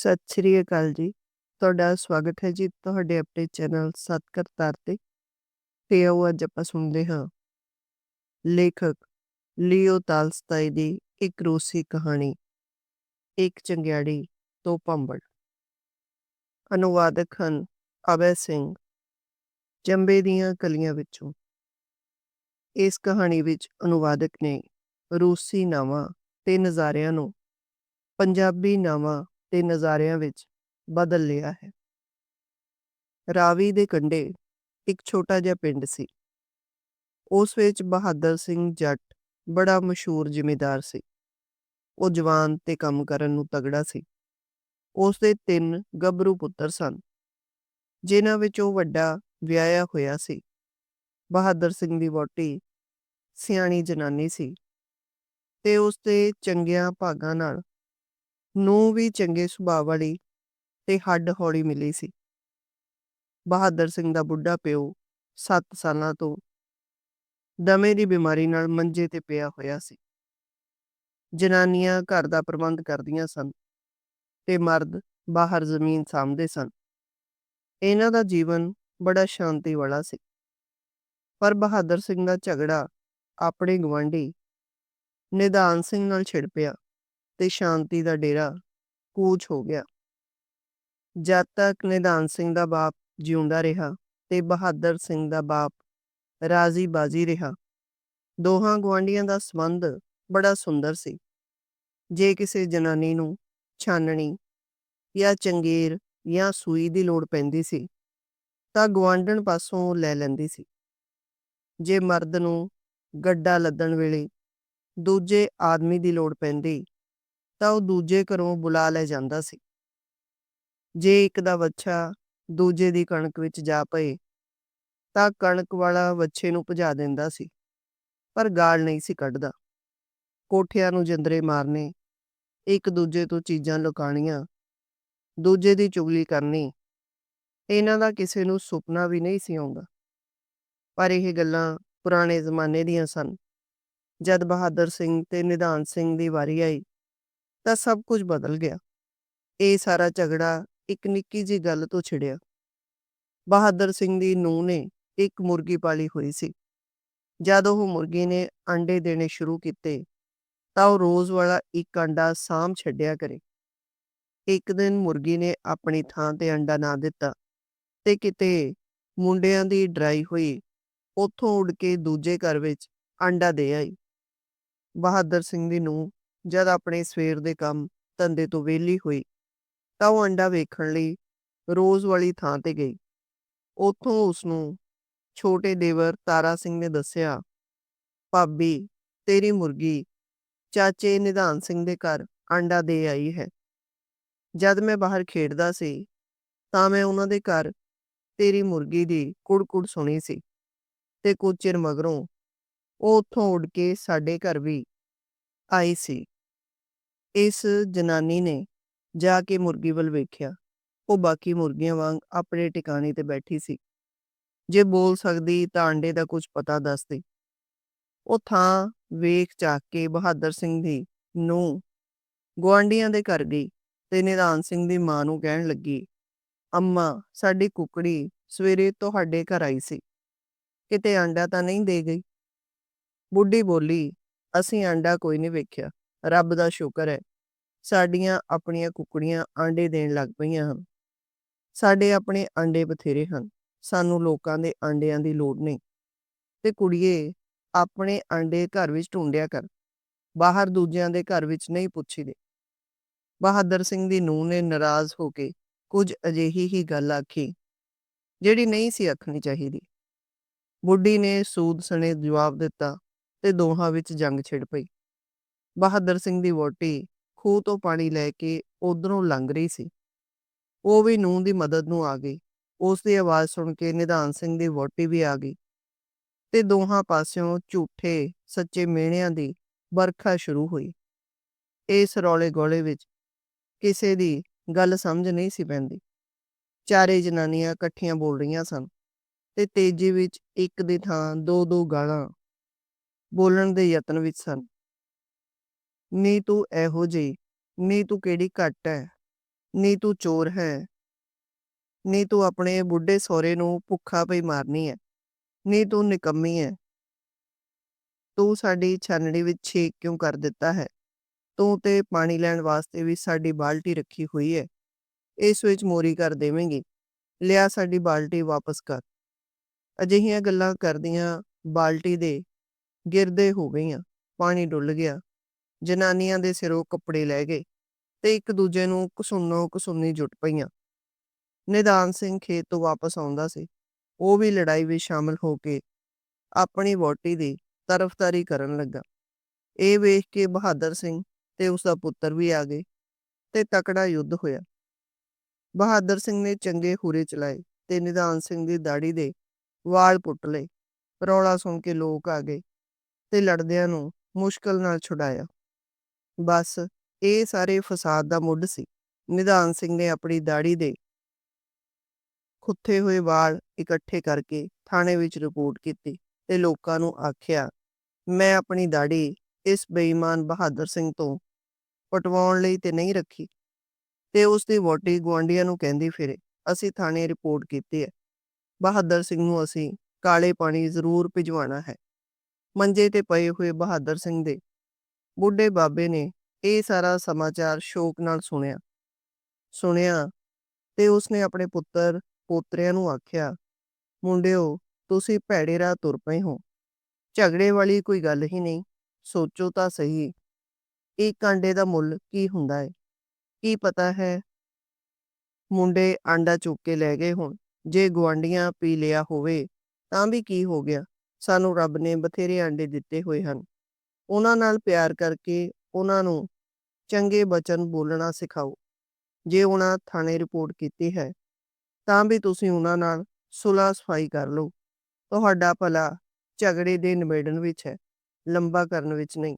ਸਤਿ ਸ਼੍ਰੀ ਅਕਾਲ ਜੀ। ਤੁਹਾਡਾ ਸਵਾਗਤ ਹੈ ਜੀ ਤੁਹਾਡੇ ਆਪਣੇ ਚੈਨਲ ਸੱਤ ਤੇ। ਤੇ ਆਓ ਅੱਜ ਆਪਾਂ ਸੁਣਦੇ ਹਾਂ ਲੇਖਕ ਲੀਓ ਤਾਲਸਤਾਈ ਦੀ ਇੱਕ ਰੂਸੀ ਕਹਾਣੀ, ਇੱਕ ਚੰਗਿਆੜੀ ਤੋਂ ਪੰਬੜ ਅਨੁਵਾਦਕ ਹਨ ਅਭੈ ਸਿੰਘ ਚੰਬੇ ਦੀਆਂ ਕਲੀਆਂ ਵਿੱਚੋਂ ਇਸ ਕਹਾਣੀ ਵਿੱਚ ਅਨੁਵਾਦਕ ਨੇ ਰੂਸੀ ਨਾਵਾਂ ਤੇ ਨਜ਼ਾਰਿਆਂ ਨੂੰ ਪੰਜਾਬੀ ਨਾਵਾਂ ਤੇ ਨਜ਼ਾਰਿਆਂ ਵਿੱਚ ਬਦਲ ਲਿਆ ਹੈ। ਰਾਵੀ ਦੇ ਕੰਢੇ ਇੱਕ ਛੋਟਾ ਜਿਹਾ ਪਿੰਡ ਸੀ। ਉਸ ਵਿੱਚ ਬਹਾਦਰ ਸਿੰਘ ਜੱਟ ਬੜਾ ਮਸ਼ਹੂਰ ਜ਼ਿਮੀਂਦਾਰ ਸੀ। ਉਹ ਜਵਾਨ ਤੇ ਕੰਮ ਕਰਨ ਨੂੰ ਤਗੜਾ ਸੀ। ਉਸ ਦੇ ਤਿੰਨ ਗੱਭਰੂ ਪੁੱਤਰ ਸਨ, ਜਿਨ੍ਹਾਂ ਵਿੱਚੋਂ ਵੱਡਾ ਵਿਆਹਿਆ ਹੋਇਆ ਸੀ। ਬਹਾਦਰ ਸਿੰਘ ਦੀ ਵਹੁਟੀ ਸਿਆਣੀ ਜਨਾਨੀ ਸੀ ਤੇ ਉਸ ਦੇ ਚੰਗਿਆਂ ਭਾਗਾਂ ਨਾਲ ਨੂੰ ਵੀ ਚੰਗੇ ਸੁਭਾਅ ਵਾਲੀ ਤੇ ਹੱਡ ਹੌਲੀ ਮਿਲੀ ਸੀ। ਬਹਾਦਰ ਸਿੰਘ ਦਾ ਬੁੱਢਾ ਪਿਓ 7 ਸਾਲਾਂ ਤੋਂ ਦਮੇ ਦੀ ਬਿਮਾਰੀ ਨਾਲ ਮੰਜੇ ਤੇ ਪਿਆ ਹੋਇਆ ਸੀ। ਜਨਾਨੀਆਂ ਘਰ ਦਾ ਪ੍ਰਬੰਧ ਕਰਦੀਆਂ ਸਨ ਤੇ ਮਰਦ ਬਾਹਰ ਜ਼ਮੀਨ ਸਾਂਭਦੇ ਸਨ। ਇਹਨਾਂ ਦਾ ਜੀਵਨ ਬੜਾ ਸ਼ਾਂਤੀ ਵਾਲਾ ਸੀ। ਪਰ ਬਹਾਦਰ ਸਿੰਘ ਦਾ ਝਗੜਾ ਆਪਣੇ ਗਵਾਂਢੀ ਨਿਦਾਨ ਸਿੰਘ ਨਾਲ ਛਿੜ ਪਿਆ। ਤੇ ਸ਼ਾਂਤੀ ਦਾ ਡੇਰਾ ਕੂਚ ਹੋ ਗਿਆ। ਜਦ ਤੱਕ ਨਿਧਾਨ ਸਿੰਘ ਦਾ ਬਾਪ ਜਿਉਂਦਾ ਰਿਹਾ ਤੇ ਬਹਾਦਰ ਸਿੰਘ ਦਾ ਬਾਪ ਰਾਜ਼ੀ ਬਾਜੀ ਰਿਹਾ, ਦੋਹਾਂ ਗਵਾਂਢੀਆਂ ਦਾ ਸੰਬੰਧ ਬੜਾ ਸੁੰਦਰ ਸੀ। ਜੇ ਕਿਸੇ ਜਨਾਨੀ ਨੂੰ ਛਾਨਣੀ ਜਾਂ ਚੰਗੇਰ ਜਾਂ ਸੂਈ ਦੀ ਲੋੜ ਪੈਂਦੀ ਸੀ, ਤਾਂ ਗਵਾਂਢਣ ਪਾਸੋਂ ਲੈ ਲੈਂਦੀ ਸੀ। ਜੇ ਮਰਦ ਨੂੰ ਗੱਡਾ ਲੱਦਣ ਵੇਲੇ ਦੂਜੇ ਆਦਮੀ ਦੀ ਲੋੜ ਪੈਂਦੀ ਤਾਂ ਉਹ ਦੂਜੇ ਘਰੋਂ ਬੁਲਾ ਲੈ ਜਾਂਦਾ ਸੀ। ਜੇ ਇੱਕ ਦਾ ਵੱਛਾ ਦੂਜੇ ਦੀ ਕਣਕ ਵਿੱਚ ਜਾ ਪਏ, ਤਾਂ ਕਣਕ ਵਾਲਾ ਵੱਛੇ ਨੂੰ ਭਜਾ ਦਿੰਦਾ ਸੀ, ਪਰ ਗਾਲ ਨਹੀਂ ਸੀ ਕੱਢਦਾ। ਕੋਠਿਆਂ ਨੂੰ ਜੰਦਰੇ ਮਾਰਨੇ, ਇੱਕ ਦੂਜੇ ਤੋਂ ਚੀਜ਼ਾਂ ਲੁਕਾਣੀਆਂ ਦੂਜੇ ਦੀ ਚੁਗਲੀ ਕਰਨੀ, ਇਹਨਾਂ ਦਾ ਕਿਸੇ ਨੂੰ ਸੁਪਨਾ ਵੀ ਨਹੀਂ ਸੀ ਆਉਂਦਾ। ਪਰ ਇਹ ਗੱਲਾਂ ਪੁਰਾਣੇ ਜ਼ਮਾਨੇ ਦੀਆਂ ਸਨ। ਜਦ ਬਹਾਦਰ ਸਿੰਘ ਤੇ ਨਿਧਾਨ ਸਿੰਘ ਦੀ ਵਾਰੀ ਆਈ ਤਾਂ ਸਭ ਕੁਝ ਬਦਲ ਗਿਆ। ਇਹ ਸਾਰਾ ਝਗੜਾ ਇੱਕ ਨਿੱਕੀ ਜੀ ਗੱਲ ਤੋਂ ਛਿੜਿਆ। ਬਹਾਦਰ ਸਿੰਘ ਦੀ ਨੂੰਹ ਨੇ ਇੱਕ ਮੁਰਗੀ ਪਾਲੀ ਹੋਈ ਸੀ। ਜਦ ਉਹ ਮੁਰਗੀ ਨੇ ਅੰਡੇ ਦੇਣੇ ਸ਼ੁਰੂ ਕੀਤੇ, ਤਾਂ ਉਹ ਰੋਜ਼ ਵਾਲਾ ਇੱਕ ਅੰਡਾ ਸਾਂਭ ਛੱਡਿਆ ਕਰੇ। ਇੱਕ ਦਿਨ ਮੁਰਗੀ ਨੇ ਆਪਣੀ ਥਾਂ ਤੇ ਅੰਡਾ ਨਾ ਦਿੱਤਾ ਤੇ ਕਿਤੇ ਮੁੰਡਿਆਂ ਦੀ ਡਰਾਈ ਹੋਈ, ਉੱਥੋਂ ਉੱਡ ਕੇ ਦੂਜੇ ਘਰ ਵਿੱਚ ਅੰਡਾ ਦੇ ਆਈ। ਬਹਾਦਰ ਸਿੰਘ ਦੀ ਨੂੰਹ ਜਦ ਆਪਣੇ ਸਵੇਰ ਦੇ ਕੰਮ ਧੰਦੇ ਤੋਂ ਵਿਹਲੀ ਹੋਈ, ਤਾਂ ਉਹ ਅੰਡਾ ਵੇਖਣ ਲਈ ਰੋਜ਼ ਵਾਲੀ ਥਾਂ ਤੇ ਗਈ। ਉੱਥੋਂ ਉਸ ਨੂੰ ਛੋਟੇ ਦੇਵਰ ਤਾਰਾ ਸਿੰਘ ਨੇ ਦੱਸਿਆ, ਭਾਬੀ, ਤੇਰੀ ਮੁਰਗੀ ਚਾਚੇ ਨਿਧਾਨ ਸਿੰਘ ਦੇ ਘਰ ਅੰਡਾ ਦੇ ਆਈ ਹੈ। ਜਦ ਮੈਂ ਬਾਹਰ ਖੇਡਦਾ ਸੀ, ਤਾਂ ਮੈਂ ਉਹਨਾਂ ਦੇ ਘਰ ਤੇਰੀ ਮੁਰਗੀ ਦੀ ਕੁੜਕੁੜ ਸੁਣੀ ਸੀ ਤੇ ਕੁਝ ਚਿਰ ਮਗਰੋਂ ਉਹ ਉੱਥੋਂ ਉੱਡ ਕੇ ਸਾਡੇ ਘਰ ਵੀ ਆਈ ਸੀ। ਇਸ ਜਨਾਨੀ ਨੇ ਜਾ ਕੇ ਮੁਰਗੀ ਵੱਲ ਵੇਖਿਆ। ਉਹ ਬਾਕੀ ਮੁਰਗੀਆਂ ਵਾਂਗ ਆਪਣੇ ਟਿਕਾਣੇ ਤੇ ਬੈਠੀ ਸੀ। ਜੇ ਬੋਲ ਸਕਦੀ ਤਾਂ ਅੰਡੇ ਦਾ ਕੁਝ ਪਤਾ ਦੱਸਦੀ ਉਹ ਥਾਂ ਵੇਖ ਚਾਕ ਕੇ ਬਹਾਦਰ ਸਿੰਘ ਦੀ ਨੂੰ ਗਵਾਂਡੀਆਂ ਦੇ ਘਰ ਗਈ ਤੇ ਨਿਧਾਨ ਸਿੰਘ ਦੀ ਮਾਂ ਨੂੰ ਕਹਿਣ ਲੱਗੀ, ਅੰਮਾ, ਸਾਡੀ ਕੁਕੜੀ ਸਵੇਰੇ ਤੁਹਾਡੇ ਘਰ ਆਈ ਸੀ। ਕਿਤੇ ਅੰਡਾ ਤਾਂ ਨਹੀਂ ਦੇ ਗਈ? ਬੁੱਢੀ ਬੋਲੀ, ਅਸੀਂ ਅੰਡਾ ਕੋਈ ਨਹੀਂ ਵੇਖਿਆ। ਰੱਬ ਦਾ ਸ਼ੁਕਰ ਹੈ, ਸਾਡੀਆਂ ਆਪਣੀਆਂ ਕੁਕੜੀਆਂ ਆਂਡੇ ਦੇਣ ਲੱਗ ਪਈਆਂ ਹਨ। ਸਾਡੇ ਆਪਣੇ ਆਂਡੇ ਬਥੇਰੇ ਹਨ, ਸਾਨੂੰ ਲੋਕਾਂ ਦੇ ਆਂਡਿਆਂ ਦੀ ਲੋੜ ਨਹੀਂ। ਤੇ ਕੁੜੀਏ, ਆਪਣੇ ਆਂਡੇ ਘਰ ਵਿੱਚ ਢੂੰਡਿਆ ਕਰ, ਬਾਹਰ ਦੂਜਿਆਂ ਦੇ ਘਰ ਵਿੱਚ ਨਹੀਂ ਪੁੱਛੀਦੇ ਬਹਾਦਰ ਸਿੰਘ ਦੀ ਨੂੰਹ ਨੇ ਨਾਰਾਜ਼ ਹੋ ਕੇ ਕੁਝ ਅਜਿਹੀ ਹੀ ਗੱਲ ਆਖੀ, ਜਿਹੜੀ ਨਹੀਂ ਸੀ ਆਖਣੀ ਚਾਹੀਦੀ। ਬੁੱਢੀ ਨੇ ਸੂਦ ਸਣੇ ਜਵਾਬ ਦਿੱਤਾ ਤੇ ਦੋਹਾਂ ਵਿੱਚ ਜੰਗ ਛਿੜ ਪਈ। ਬਹਾਦਰ ਸਿੰਘ ਦੀ ਵੋਟੀ ਖੂਹ ਤੋਂ ਪਾਣੀ ਲੈ ਕੇ ਉਧਰੋਂ ਲੰਘ ਰਹੀ ਸੀ। ਉਹ ਵੀ ਨੂੰਹ ਦੀ ਮਦਦ ਨੂੰ ਆ ਗਈ। ਉਸ ਦੀ ਆਵਾਜ਼ ਸੁਣ ਕੇ ਨਿਧਾਨ ਸਿੰਘ ਦੀ ਵੋਟੀ ਵੀ ਆ ਗਈ ਤੇ ਦੋਹਾਂ ਪਾਸਿਓਂ ਝੂਠੇ, ਸੱਚੇ ਮਿਹਣਿਆਂ ਦੀ ਵਰਖਾ ਸ਼ੁਰੂ ਹੋਈ। ਇਸ ਰੌਲੇ ਗੋਲੇ ਵਿੱਚ ਕਿਸੇ ਦੀ ਗੱਲ ਸਮਝ ਨਹੀਂ ਸੀ ਪੈਂਦੀ। ਚਾਰੇ ਜਨਾਨੀਆਂ ਇਕੱਠੀਆਂ ਬੋਲ ਰਹੀਆਂ ਸਨ ਤੇ ਤੇਜ਼ੀ ਵਿੱਚ ਇੱਕ ਦੀ ਥਾਂ ਦੋ ਦੋ ਗਾਲਾਂ ਬੋਲਣ ਦੇ ਯਤਨ ਵਿੱਚ ਸਨ। ਨੀ ਤੂੰ ਇਹੋ ਜਿਹੀ, ਨੀ ਤੂੰ ਕਿਹੜੀ ਘੱਟ ਹੈ ਨੀ ਤੂੰ ਚੋਰ ਹੈ, ਨੀ ਤੂੰ ਆਪਣੇ ਬੁੱਢੇ ਸਹੁਰੇ ਨੂੰ ਭੁੱਖਾ ਪਈ ਮਾਰਨੀ ਹੈ ਨੀ ਤੂੰ ਨਿਕੰਮੀ ਹੈ ਤੂੰ ਸਾਡੀ ਛਾਨਣੀ ਵਿੱਚ ਛੇਕ ਕਿਉਂ ਕਰ ਦਿੱਤਾ ਹੈ? ਤੂੰ ਤੇ ਪਾਣੀ ਲੈਣ ਵਾਸਤੇ ਵੀ ਸਾਡੀ ਬਾਲਟੀ ਰੱਖੀ ਹੋਈ ਹੈ ਇਸ ਵਿੱਚ ਮੋਰੀ ਕਰ ਦੇਵੇਂਗੀ। ਲਿਆ ਸਾਡੀ ਬਾਲਟੀ ਵਾਪਸ ਕਰ। ਅਜਿਹੀਆਂ ਗੱਲਾਂ ਕਰਦੀਆਂ ਬਾਲਟੀ ਦੇ ਗਿਰਦੇ ਹੋ ਗਈਆਂ, ਪਾਣੀ ਡੁੱਲ ਗਿਆ। ਜਨਾਨੀਆਂ ਦੇ ਸਿਰੋਂ ਕੱਪੜੇ ਲੈ ਗਏ ਤੇ ਇੱਕ ਦੂਜੇ ਨੂੰ ਕਸੁੰਨੋ ਕਸੁੰਨੀ ਜੁਟ ਪਈਆਂ। ਨਿਦਾਨ ਸਿੰਘ ਖੇਤ ਤੋਂ ਵਾਪਸ ਆਉਂਦਾ ਸੀ। ਉਹ ਵੀ ਲੜਾਈ ਵਿੱਚ ਸ਼ਾਮਲ ਹੋ ਕੇ ਆਪਣੀ ਵੋਟੀ ਦੀ ਤਰਫਦਾਰੀ ਕਰਨ ਲੱਗਾ। ਇਹ ਵੇਖ ਕੇ ਬਹਾਦਰ ਸਿੰਘ ਤੇ ਉਸ ਦਾ ਪੁੱਤਰ ਵੀ ਆ ਗਏ ਤੇ ਤਕੜਾ ਯੁੱਧ ਹੋਇਆ। ਬਹਾਦਰ ਸਿੰਘ ਨੇ ਚੰਗੇ ਹੂਰੇ ਚਲਾਏ ਤੇ ਨਿਦਾਨ ਸਿੰਘ ਦੀ ਦਾੜੀ ਦੇ ਵਾਲ ਪੁੱਟ ਲਏ। ਰੌਲਾ ਸੁਣ ਕੇ ਲੋਕ ਆ ਗਏ ਤੇ ਲੜਦਿਆਂ ਨੂੰ ਮੁਸ਼ਕਲ ਨਾਲ ਛੁਡਾਇਆ। ਬਸ, ਇਹ ਸਾਰੇ ਫਸਾਦ ਦਾ ਮੁੱਢ ਸੀ। ਨਿਧਾਨ ਸਿੰਘ ਨੇ ਆਪਣੀ ਦਾੜੀ ਦੇ ਖੁੱਥੇ ਹੋਏ ਵਾਲ ਇਕੱਠੇ ਕਰਕੇ ਥਾਣੇ ਵਿੱਚ ਰਿਪੋਰਟ ਕੀਤੀ ਤੇ ਲੋਕਾਂ ਨੂੰ ਆਖਿਆ, ਮੈਂ ਆਪਣੀ ਦਾੜੀ ਇਸ ਬੇਈਮਾਨ ਬਹਾਦਰ ਸਿੰਘ ਤੋਂ ਪਟਵਾਉਣ ਲਈ ਤੇ ਨਹੀਂ ਰੱਖੀ। ਤੇ ਉਸ ਦੀ ਵੋਟੀ ਗੁਆਂਢੀਆਂ ਨੂੰ ਕਹਿੰਦੀ ਫਿਰੇ, ਅਸੀਂ ਥਾਣੇ ਰਿਪੋਰਟ ਕੀਤੀ ਹੈ। ਬਹਾਦਰ ਸਿੰਘ ਨੂੰ ਅਸੀਂ ਕਾਲੇ ਪਾਣੀ ਜ਼ਰੂਰ ਭਿਜਵਾਣਾ ਹੈ। ਮੰਜੇ ਤੇ ਪਏ ਹੋਏ ਬਹਾਦਰ ਸਿੰਘ ਦੇ ਬੁੱਢੇ ਬਾਬੇ ਨੇ ਇਹ ਸਾਰਾ ਸਮਾਚਾਰ ਸ਼ੋਕ ਨਾਲ ਸੁਣਿਆ। ਸੁਣਿਆ ਤੇ ਉਸਨੇ ਆਪਣੇ ਪੁੱਤਰ, ਪੋਤਰਿਆਂ ਨੂੰ ਆਖਿਆ, ਮੁੰਡਿਓ, ਤੁਸੀਂ ਭੈੜੇ ਰਾਹ ਤੁਰ ਪਏ ਹੋ। ਝਗੜੇ ਵਾਲੀ ਕੋਈ ਗੱਲ ਹੀ ਨਹੀਂ, ਸੋਚੋ ਤਾਂ ਸਹੀ। ਇੱਕ ਕਾਂਡੇ ਦਾ ਮੁੱਲ ਕੀ ਹੁੰਦਾ ਹੈ ਕੀ ਪਤਾ ਹੈ? ਮੁੰਡੇ ਆਂਡਾ ਚੁੱਕ ਕੇ ਲੈ ਗਏ ਹੁਣ। ਜੇ ਗੁਆਂਢੀਆਂ ਪੀ ਲਿਆ ਹੋਵੇ, ਤਾਂ ਵੀ ਕੀ ਹੋ ਗਿਆ? ਸਾਨੂੰ ਰੱਬ ਨੇ ਬਥੇਰੇ ਆਂਡੇ ਦਿੱਤੇ ਹੋਏ ਹਨ। ਉਹਨਾਂ ਨਾਲ ਪਿਆਰ ਕਰਕੇ ਉਹਨਾਂ ਨੂੰ ਚੰਗੇ ਬਚਨ ਬੋਲਣਾ ਸਿਖਾਓ। ਜੇ ਉਹਨਾਂ ਥਾਣੇ ਰਿਪੋਰਟ ਕੀਤੀ ਹੈ, ਤਾਂ ਵੀ ਤੁਸੀਂ ਉਹਨਾਂ ਨਾਲ ਸੁਲਾ ਸਫ਼ਾਈ ਕਰ ਲਓ। ਤੁਹਾਡਾ ਭਲਾ ਝਗੜੇ ਦੇ ਨਿਬੇੜਨ ਵਿੱਚ ਹੈ, ਲੰਬਾ ਕਰਨ ਵਿੱਚ ਨਹੀਂ।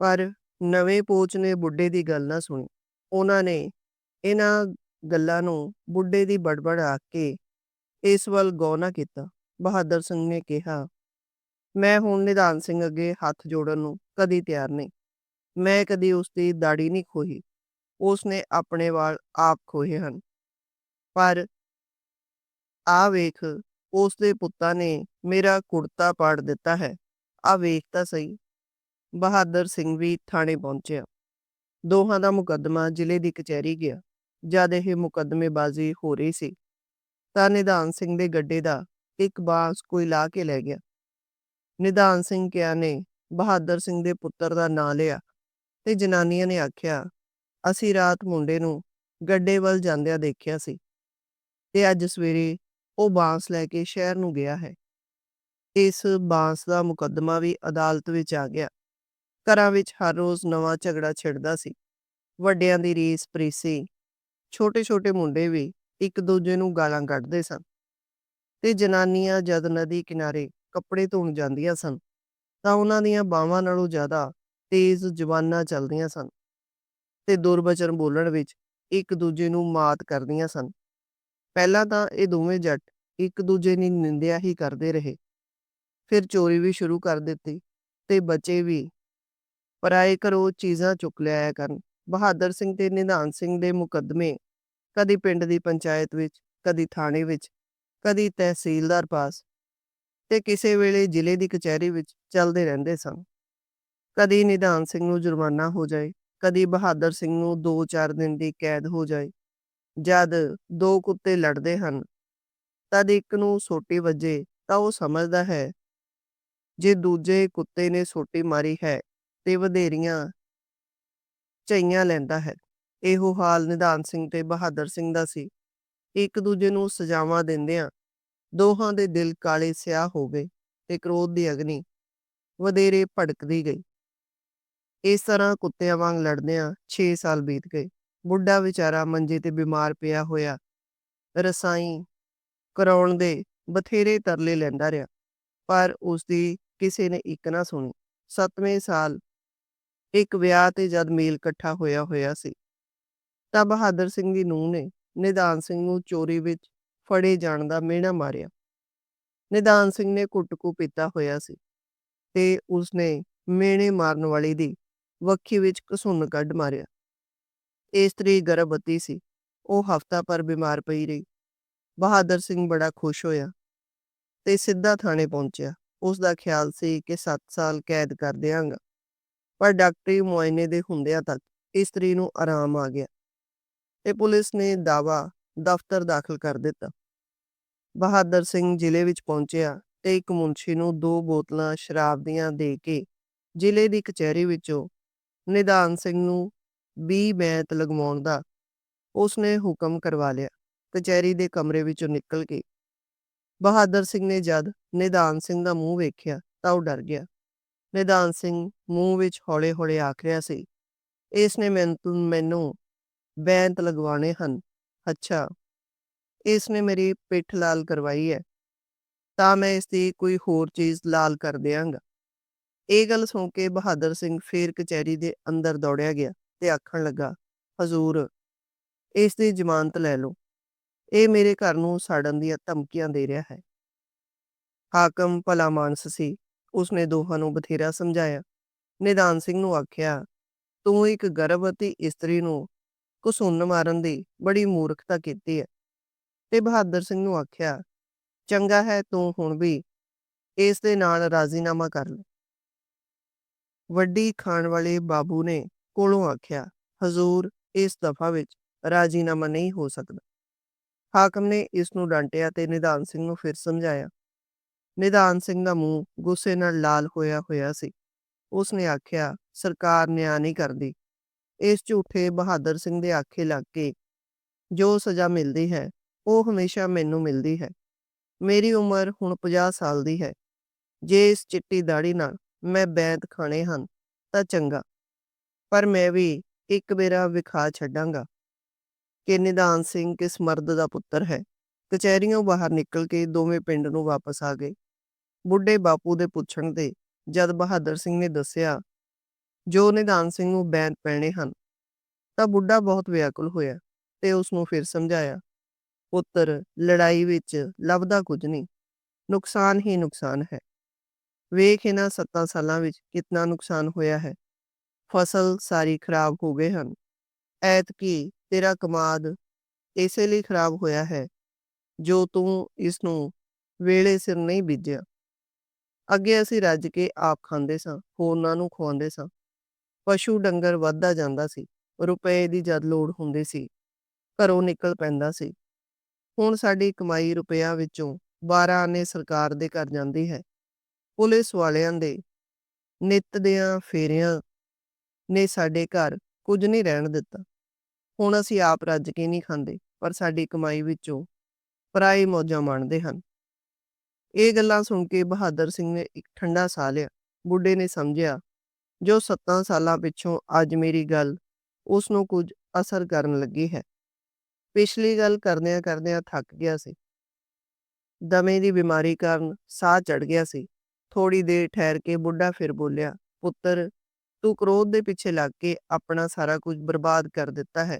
ਪਰ ਨਵੇਂ ਪੋਚ ਨੇ ਬੁੱਢੇ ਦੀ ਗੱਲ ਨਾ ਸੁਣੀ। ਉਹਨਾਂ ਨੇ ਇਹਨਾਂ ਗੱਲਾਂ ਨੂੰ ਬੁੱਢੇ ਦੀ ਬੜਬੜ ਆ ਕੇ ਇਸ ਵੱਲ ਗੌਰ ਨਾ ਕੀਤਾ। ਬਹਾਦਰ ਸਿੰਘ ਨੇ ਕਿਹਾ ਮੈਂ ਹੁਣ ਨਿਧਾਨ ਸਿੰਘ ਅੱਗੇ ਹੱਥ ਜੋੜਨ ਨੂੰ ਕਦੀ ਤਿਆਰ ਨਹੀਂ। ਮੈਂ ਕਦੀ ਉਸ ਦੀ ਦਾੜੀ ਨਹੀਂ ਖੋਹੀ। ਉਸ ਨੇ ਆਪਣੇ ਵਾਲ ਆਪ ਖੋਹੇ ਹਨ। ਪਰ ਆ ਵੇਖ ਉਸ ਦੇ ਪੁੱਤਾਂ ਨੇ ਮੇਰਾ ਕੁੜਤਾ ਪਾੜ ਦਿੱਤਾ ਹੈ। ਆ ਵੇਖ ਤਾਂ ਸਹੀ, ਬਹਾਦਰ ਸਿੰਘ ਵੀ ਥਾਣੇ ਪਹੁੰਚਿਆ। ਦੋਹਾਂ ਦਾ ਮੁਕੱਦਮਾ ਜ਼ਿਲ੍ਹੇ ਦੀ ਕਚਹਿਰੀ ਗਿਆ, ਜਦ ਇਹ ਮੁਕੱਦਮੇਬਾਜ਼ੀ ਹੋ ਰਹੀ ਸੀ। ਤਾਂ ਨਿਧਾਨ ਸਿੰਘ ਦੇ ਗੱਡੇ ਦਾ ਇੱਕ ਬਾਂਸ ਕੋਈ ਲਾ ਕੇ ਲੈ ਗਿਆ। ਨਿਧਾਨ ਸਿੰਘ ਕਿਆ ਨੇ ਬਹਾਦਰ ਸਿੰਘ ਦੇ ਪੁੱਤਰ ਦਾ ਨਾਂ ਲਿਆ ਤੇ ਜਨਾਨੀਆਂ ਨੇ ਆਖਿਆ, ਅਸੀਂ ਰਾਤ ਮੁੰਡੇ ਨੂੰ ਗੱਡੇ ਵੱਲ ਜਾਂਦਿਆਂ ਦੇਖਿਆ ਸੀ ਤੇ ਅੱਜ ਸਵੇਰੇ ਉਹ ਬਾਂਸ ਲੈ ਕੇ ਸ਼ਹਿਰ ਨੂੰ ਗਿਆ ਹੈ। ਇਸ ਬਾਂਸ ਦਾ ਮੁਕੱਦਮਾ ਵੀ ਅਦਾਲਤ ਵਿੱਚ ਆ ਗਿਆ। ਘਰਾਂ ਵਿੱਚ ਹਰ ਰੋਜ਼ ਨਵਾਂ ਝਗੜਾ ਛਿੜਦਾ ਸੀ। ਵੱਡਿਆਂ ਦੀ ਰੀਸ ਪ੍ਰੀਸੀ, ਛੋਟੇ-ਛੋਟੇ ਮੁੰਡੇ ਵੀ ਇੱਕ ਦੂਜੇ ਨੂੰ ਗਾਲਾਂ ਕੱਢਦੇ ਸਨ ਤੇ ਜਨਾਨੀਆਂ ਜਦ ਨਦੀ ਕਿਨਾਰੇ ਕੱਪੜੇ ਧੋਣ ਜਾਂਦੀਆਂ ਸਨ, ਤਾਂ ਉਹਨਾਂ ਦੀਆਂ ਬਾਹਾਂ ਨਾਲੋਂ ਜ਼ਿਆਦਾ ਤੇਜ਼ ਜ਼ੁਬਾਨਾਂ ਚੱਲਦੀਆਂ ਸਨ ਤੇ ਦੁਰਬਚਨ ਬੋਲਣ ਵਿੱਚ ਇੱਕ ਦੂਜੇ ਨੂੰ ਮਾਤ ਕਰਦੀਆਂ ਸਨ। ਪਹਿਲਾਂ ਤਾਂ ਇਹ ਦੋਵੇਂ ਜੱਟ ਇੱਕ ਦੂਜੇ ਦੀ ਨਿੰਦਿਆ ਹੀ ਕਰਦੇ ਰਹੇ। ਫਿਰ ਚੋਰੀ ਵੀ ਸ਼ੁਰੂ ਕਰ ਦਿੱਤੀ ਤੇ ਬੱਚੇ ਵੀ ਪਰਾਏ ਘਰੋਂ ਚੀਜ਼ਾਂ ਚੁੱਕ ਲਿਆਇਆ ਕਰਨ। ਬਹਾਦਰ ਸਿੰਘ ਤੇ ਨਿਧਾਨ ਸਿੰਘ ਦੇ ਮੁਕੱਦਮੇ ਕਦੀ ਪਿੰਡ ਦੀ ਪੰਚਾਇਤ ਵਿੱਚ, ਕਦੀ ਥਾਣੇ ਵਿੱਚ, ਕਦੀ ਤਹਿਸੀਲਦਾਰ ਪਾਸ ਤੇ ਕਿਸੇ ਵੇਲੇ ਜ਼ਿਲ੍ਹੇ ਦੀ ਕਚਹਿਰੀ ਵਿੱਚ ਚੱਲਦੇ ਰਹਿੰਦੇ ਸਨ। ਕਦੀ ਨਿਧਾਨ ਸਿੰਘ ਨੂੰ ਜੁਰਮਾਨਾ ਹੋ ਜਾਏ, ਕਦੀ ਬਹਾਦਰ ਸਿੰਘ ਨੂੰ 2-4 ਦਿਨ ਦੀ ਕੈਦ ਹੋ ਜਾਏ। ਜਦ ਦੋ ਕੁੱਤੇ ਲੜਦੇ ਹਨ, ਤਦ ਇੱਕ ਨੂੰ ਸੋਟੀ ਵੱਜੇ ਤਾਂ ਉਹ ਸਮਝਦਾ ਹੈ, ਜੇ ਦੂਜੇ ਕੁੱਤੇ ਨੇ ਸੋਟੀ ਮਾਰੀ ਹੈ ਤੇ ਵਧੇਰੀਆਂ ਝਈਆਂ ਲੈਂਦਾ ਹੈ। ਇਹੋ ਹਾਲ ਨਿਧਾਨ ਸਿੰਘ ਤੇ ਬਹਾਦਰ ਸਿੰਘ ਦਾ ਸੀ। ਇੱਕ ਦੂਜੇ ਨੂੰ ਸਜ਼ਾਵਾਂ ਦਿੰਦਿਆਂ ਦੋਹਾਂ ਦੇ ਦਿਲ ਕਾਲੇ ਸਿਆਹ ਹੋ ਗਏ ਤੇ ਕ੍ਰੋਧ ਦੀ ਅਗਨੀ ਵਧੇਰੇ ਭੜਕਦੀ ਗਈ। ਇਸ ਤਰ੍ਹਾਂ ਕੁੱਤਿਆਂ ਵਾਂਗ ਲੜਦਿਆਂ 6 ਸਾਲ ਬੀਤ ਗਏ। ਬੁੱਢਾ ਵਿਚਾਰਾ ਮੰਜੇ ਤੇ ਬਿਮਾਰ ਪਿਆ ਹੋਇਆ, ਰਸਾਈ ਕਰਾਉਣ ਦੇ ਬਥੇਰੇ ਤਰਲੇ ਲੈਂਦਾ ਰਿਹਾ, ਪਰ ਉਸ ਦੀ ਕਿਸੇ ਨੇ ਇੱਕ ਨਾ ਸੁਣੀ। ਸੱਤਵੇਂ ਸਾਲ ਇੱਕ ਵਿਆਹ ਤੇ ਜਦ ਮੇਲ ਇਕੱਠਾ ਹੋਇਆ ਹੋਇਆ ਸੀ, ਤਾਂ ਬਹਾਦਰ ਸਿੰਘ ਦੀ ਨੂੰਹ ਨੇ ਨਿਧਾਨ ਸਿੰਘ ਨੂੰ ਚੋਰੀ ਵਿੱਚ ਫੜੇ ਜਾਣ ਦਾ ਮਿਹਣਾ ਮਾਰਿਆ। ਨਿਦਾਨ ਸਿੰਘ ਨੇ ਕੁੱਟਕੂ ਪੀਤਾ ਹੋਇਆ ਸੀ ਤੇ ਉਸਨੇ ਮੇਣੇ ਮਾਰਨ ਵਾਲੀ ਦੀ ਵੱਖੀ ਵਿੱਚ ਘਸੁੰਨ ਕੱਢ ਮਾਰਿਆ। ਇਸਤਰੀ ਗਰਭਵਤੀ ਸੀ। ਉਹ ਹਫ਼ਤਾ ਭਰ ਬਿਮਾਰ ਪਈ ਰਹੀ। ਬਹਾਦਰ ਸਿੰਘ ਬੜਾ ਖੁਸ਼ ਹੋਇਆ ਤੇ ਸਿੱਧਾ ਥਾਣੇ ਪਹੁੰਚਿਆ। ਉਸ ਦਾ ਖਿਆਲ ਸੀ ਕਿ 7 ਸਾਲ ਕੈਦ ਕਰ ਦਿਆਂਗਾ, ਪਰ ਡਾਕਟਰੀ ਮੁਆਇਨੇ ਦੇ ਹੁੰਦਿਆਂ ਤੱਕ ਇਸਤਰੀ ਨੂੰ ਆਰਾਮ ਆ ਗਿਆ ਤੇ ਪੁਲਿਸ ਨੇ ਦਾਵਾ ਦਫ਼ਤਰ ਦਾਖਲ ਕਰ ਦਿੱਤਾ। ਬਹਾਦਰ ਸਿੰਘ ਜ਼ਿਲ੍ਹੇ ਵਿੱਚ ਪਹੁੰਚਿਆ ਤੇ ਇੱਕ ਮੁਨਸ਼ੀ ਨੂੰ ਦੋ ਬੋਤਲਾਂ ਸ਼ਰਾਬ ਦੀਆਂ ਦੇ ਕੇ ਜ਼ਿਲ੍ਹੇ ਦੀ ਕਚਹਿਰੀ ਵਿੱਚੋਂ ਨਿਧਾਨ ਸਿੰਘ ਨੂੰ 20 ਬੈਂਤ ਲਗਵਾਉਣ ਦਾ ਉਸਨੇ ਹੁਕਮ ਕਰਵਾ ਲਿਆ। ਕਚਹਿਰੀ ਦੇ ਕਮਰੇ ਵਿੱਚੋਂ ਨਿਕਲ ਕੇ ਬਹਾਦਰ ਸਿੰਘ ਨੇ ਜਦ ਨਿਧਾਨ ਸਿੰਘ ਦਾ ਮੂੰਹ ਵੇਖਿਆ ਤਾਂ ਉਹ ਡਰ ਗਿਆ। ਨਿਦਾਨ ਸਿੰਘ ਮੂੰਹ ਵਿੱਚ ਹੌਲੇ-ਹੌਲੇ ਆਖ ਰਿਹਾ ਸੀ, ਇਸ ਨੇ ਮੈਨੂੰ ਮੈਨੂੰ ਬੈਂਤ ਲਗਵਾਣੇ ਹਨ। ਅੱਛਾ ਇਸ ਨੇ ਮੇਰੀ ਪਿੱਠ ਲਾਲ ਕਰਵਾਈ ਹੈ, ਤਾਂ ਮੈਂ ਇਸ ਦੀ ਕੋਈ ਹੋਰ ਚੀਜ਼ ਲਾਲ ਕਰ ਦਿਆਂਗਾ। ਇਹ ਗੱਲ ਸੁਣ ਕੇ ਬਹਾਦਰ ਸਿੰਘ ਫੇਰ ਕਚਹਿਰੀ ਦੇ ਅੰਦਰ ਦੌੜਿਆ ਗਿਆ ਤੇ ਆਖਣ ਲੱਗਾ, ਹਜ਼ੂਰ ਇਸ ਦੀ ਜ਼ਮਾਨਤ ਲੈ ਲਓ। ਇਹ ਮੇਰੇ ਘਰ ਨੂੰ ਸਾੜਨ ਦੀਆਂ ਧਮਕੀਆਂ ਦੇ ਰਿਹਾ ਹੈ। ਹਾਕਮ ਭਲਾ ਮਾਨਸ ਸੀ। ਉਸਨੇ ਦੋਹਾਂ ਨੂੰ ਬਥੇਰਾ ਸਮਝਾਇਆ। ਨਿਦਾਨ ਸਿੰਘ ਨੂੰ ਆਖਿਆ, ਤੂੰ ਇੱਕ ਗਰਭਵਤੀ ਇਸਤਰੀ ਨੂੰ ਘਸੁੰਨ ਮਾਰਨ ਦੀ ਬੜੀ ਮੂਰਖਤਾ ਕੀਤੀ ਹੈ। ਤੇ ਬਹਾਦਰ ਸਿੰਘ ਨੂੰ ਆਖਿਆ, ਚੰਗਾ ਹੈ ਤੂੰ ਹੁਣ ਵੀ ਇਸ ਦੇ ਨਾਲ ਰਾਜ਼ੀਨਾਮਾ ਕਰ ਲੈ। ਵੱਡੀ ਖਾਣ ਵਾਲੇ ਬਾਬੂ ਨੇ ਕੋਲੋਂ ਆਖਿਆ, ਹਜ਼ੂਰ, ਇਸ ਦਫਾ ਵਿੱਚ ਰਾਜ਼ੀਨਾਮਾ ਨਹੀਂ ਹੋ ਸਕਦਾ। ਹਾਕਮ ਨੇ ਇਸ ਨੂੰ ਡਾਂਟਿਆ ਤੇ ਨਿਧਾਨ ਸਿੰਘ ਨੂੰ ਫਿਰ ਸਮਝਾਇਆ। ਨਿਧਾਨ ਸਿੰਘ ਦਾ ਮੂੰਹ ਗੁੱਸੇ ਨਾਲ ਲਾਲ ਹੋਇਆ ਹੋਇਆ ਸੀ। ਉਸ ਨੇ ਆਖਿਆ, ਸਰਕਾਰ ਨਿਆਂ ਨਹੀਂ ਕਰਦੀ। ਇਸ ਝੂਠੇ ਬਹਾਦਰ ਸਿੰਘ ਦੇ ਆਖੇ ਲੱਗ ਕੇ ਜੋ ਸਜ਼ਾ ਮਿਲਦੀ ਹੈ ਉਹ ਹਮੇਸ਼ਾ ਮੈਨੂੰ ਮਿਲਦੀ ਹੈ। ਮੇਰੀ ਉਮਰ ਹੁਣ 50 ਸਾਲ ਦੀ ਹੈ। ਜੇ ਇਸ ਚਿੱਟੀ ਦਾੜੀ ਨਾਲ ਮੈਂ ਬੈਂਤ ਖਾਣੇ ਹਨ ਤਾਂ ਚੰਗਾ। ਪਰ ਮੈਂ ਵੀ ਇੱਕ ਵੇਰਾ ਵਿਖਾ ਛੱਡਾਂਗਾ। ਕਿ ਨਿਦਾਨ ਸਿੰਘ ਕਿਸ ਮਰਦ ਦਾ ਪੁੱਤਰ ਹੈ। ਕਚਹਿਰੀਆਂ ਬਾਹਰ ਨਿਕਲ ਕੇ ਦੋਵੇਂ ਪਿੰਡ ਨੂੰ ਵਾਪਸ ਆ ਗਏ। ਬੁੱਢੇ ਬਾਪੂ ਦੇ ਪੁੱਛਣ ਤੇ ਜਦ ਬਹਾਦਰ ਸਿੰਘ ਨੇ ਦੱਸਿਆ, ਜੋ ਨਿਦਾਨ ਸਿੰਘ ਨੂੰ ਬੈਂਤ ਪੈਣੇ ਹਨ, ਤਾਂ ਬੁੱਢਾ ਬਹੁਤ ਵਿਆਕੁਲ ਹੋਇਆ ਤੇ ਉਸ ਨੂੰ ਫਿਰ ਸਮਝਾਇਆ ਪੁੱਤਰ ਲੜਾਈ ਵਿੱਚ ਲੱਭਦਾ ਕੁਝ ਨਹੀਂ। ਨੁਕਸਾਨ ਹੀ ਨੁਕਸਾਨ ਹੈ। ਵੇਖ ਇਹਨਾਂ 7 ਸਾਲਾਂ ਵਿੱਚ ਕਿੰਨਾ ਨੁਕਸਾਨ ਹੋਇਆ ਹੈ। ਫਸਲ ਸਾਰੀ ਖਰਾਬ ਹੋ ਗਏ ਹਨ। ਐਤਕੀ ਤੇਰਾ ਕਮਾਦ ਇਸੇ ਲਈ ਖਰਾਬ ਹੋਇਆ ਹੈ, ਜੋ ਤੂੰ ਇਸ ਨੂੰ ਵੇਲੇ ਸਿਰ ਨਹੀਂ ਬੀਜਿਆ। ਅੱਗੇ ਅਸੀਂ ਰੱਜ ਕੇ ਆਪ ਖਾਂਦੇ ਸਾਂ, ਹੋਰਨਾਂ ਨੂੰ ਖਵਾਉਂਦੇ ਸਾਂ। ਪਸ਼ੂ ਡੰਗਰ ਵੱਧਦਾ ਜਾਂਦਾ ਸੀ, ਰੁਪਏ ਦੀ ਜਦ ਲੋੜ ਹੁੰਦੀ ਸੀ, ਘਰੋਂ ਨਿਕਲ ਪੈਂਦਾ ਸੀ। ਹੁਣ ਸਾਡੀ ਕਮਾਈ ਰੁਪਿਆਂ ਵਿੱਚੋਂ 12 ਆਨੇ ਸਰਕਾਰ ਦੇ ਘਰ ਜਾਂਦੀ ਹੈ। ਪੁਲਿਸ ਵਾਲਿਆਂ ਦੇ ਨਿੱਤ ਦਿਆਂ ਫੇਰਿਆਂ ਨੇ ਸਾਡੇ ਘਰ ਕੁਝ ਨਹੀਂ ਰਹਿਣ ਦਿੱਤਾ। ਹੁਣ ਅਸੀਂ ਆਪ ਰੱਜ ਕੇ ਨਹੀਂ ਖਾਂਦੇ, ਪਰ ਸਾਡੀ ਕਮਾਈ ਵਿੱਚੋਂ ਪਰਾਈ ਮੌਜਾਂ ਮਾਣਦੇ ਹਨ। ਇਹ ਗੱਲਾਂ ਸੁਣ ਕੇ ਬਹਾਦਰ ਸਿੰਘ ਨੇ ਇੱਕ ਠੰਡਾ ਸਾਹ ਲਿਆ। ਬੁੱਢੇ ਨੇ ਸਮਝਿਆ, ਜੋ 7 ਸਾਲਾਂ ਪਿੱਛੋਂ ਅੱਜ ਮੇਰੀ ਗੱਲ ਉਸ ਨੂੰ ਕੁਝ ਅਸਰ ਕਰਨ ਲੱਗੀ ਹੈ ਪਿਛਲੀ ਗੱਲ ਕਰਦਿਆਂ ਕਰਦਿਆਂ ਥੱਕ ਗਿਆ ਸੀ। ਦਮੇ ਦੀ ਬਿਮਾਰੀ ਕਾਰਨ ਸਾਹ ਚੜ ਗਿਆ ਸੀ। ਥੋੜੀ ਦੇਰ ਠਹਿਰ ਕੇ ਬੁੱਢਾ ਫਿਰ ਬੋਲਿਆ, ਪੁੱਤਰ, ਤੂੰ ਕ੍ਰੋਧ ਦੇ ਪਿੱਛੇ ਲੱਗ ਕੇ ਆਪਣਾ ਸਾਰਾ ਕੁਝ ਬਰਬਾਦ ਕਰ ਦਿੱਤਾ ਹੈ।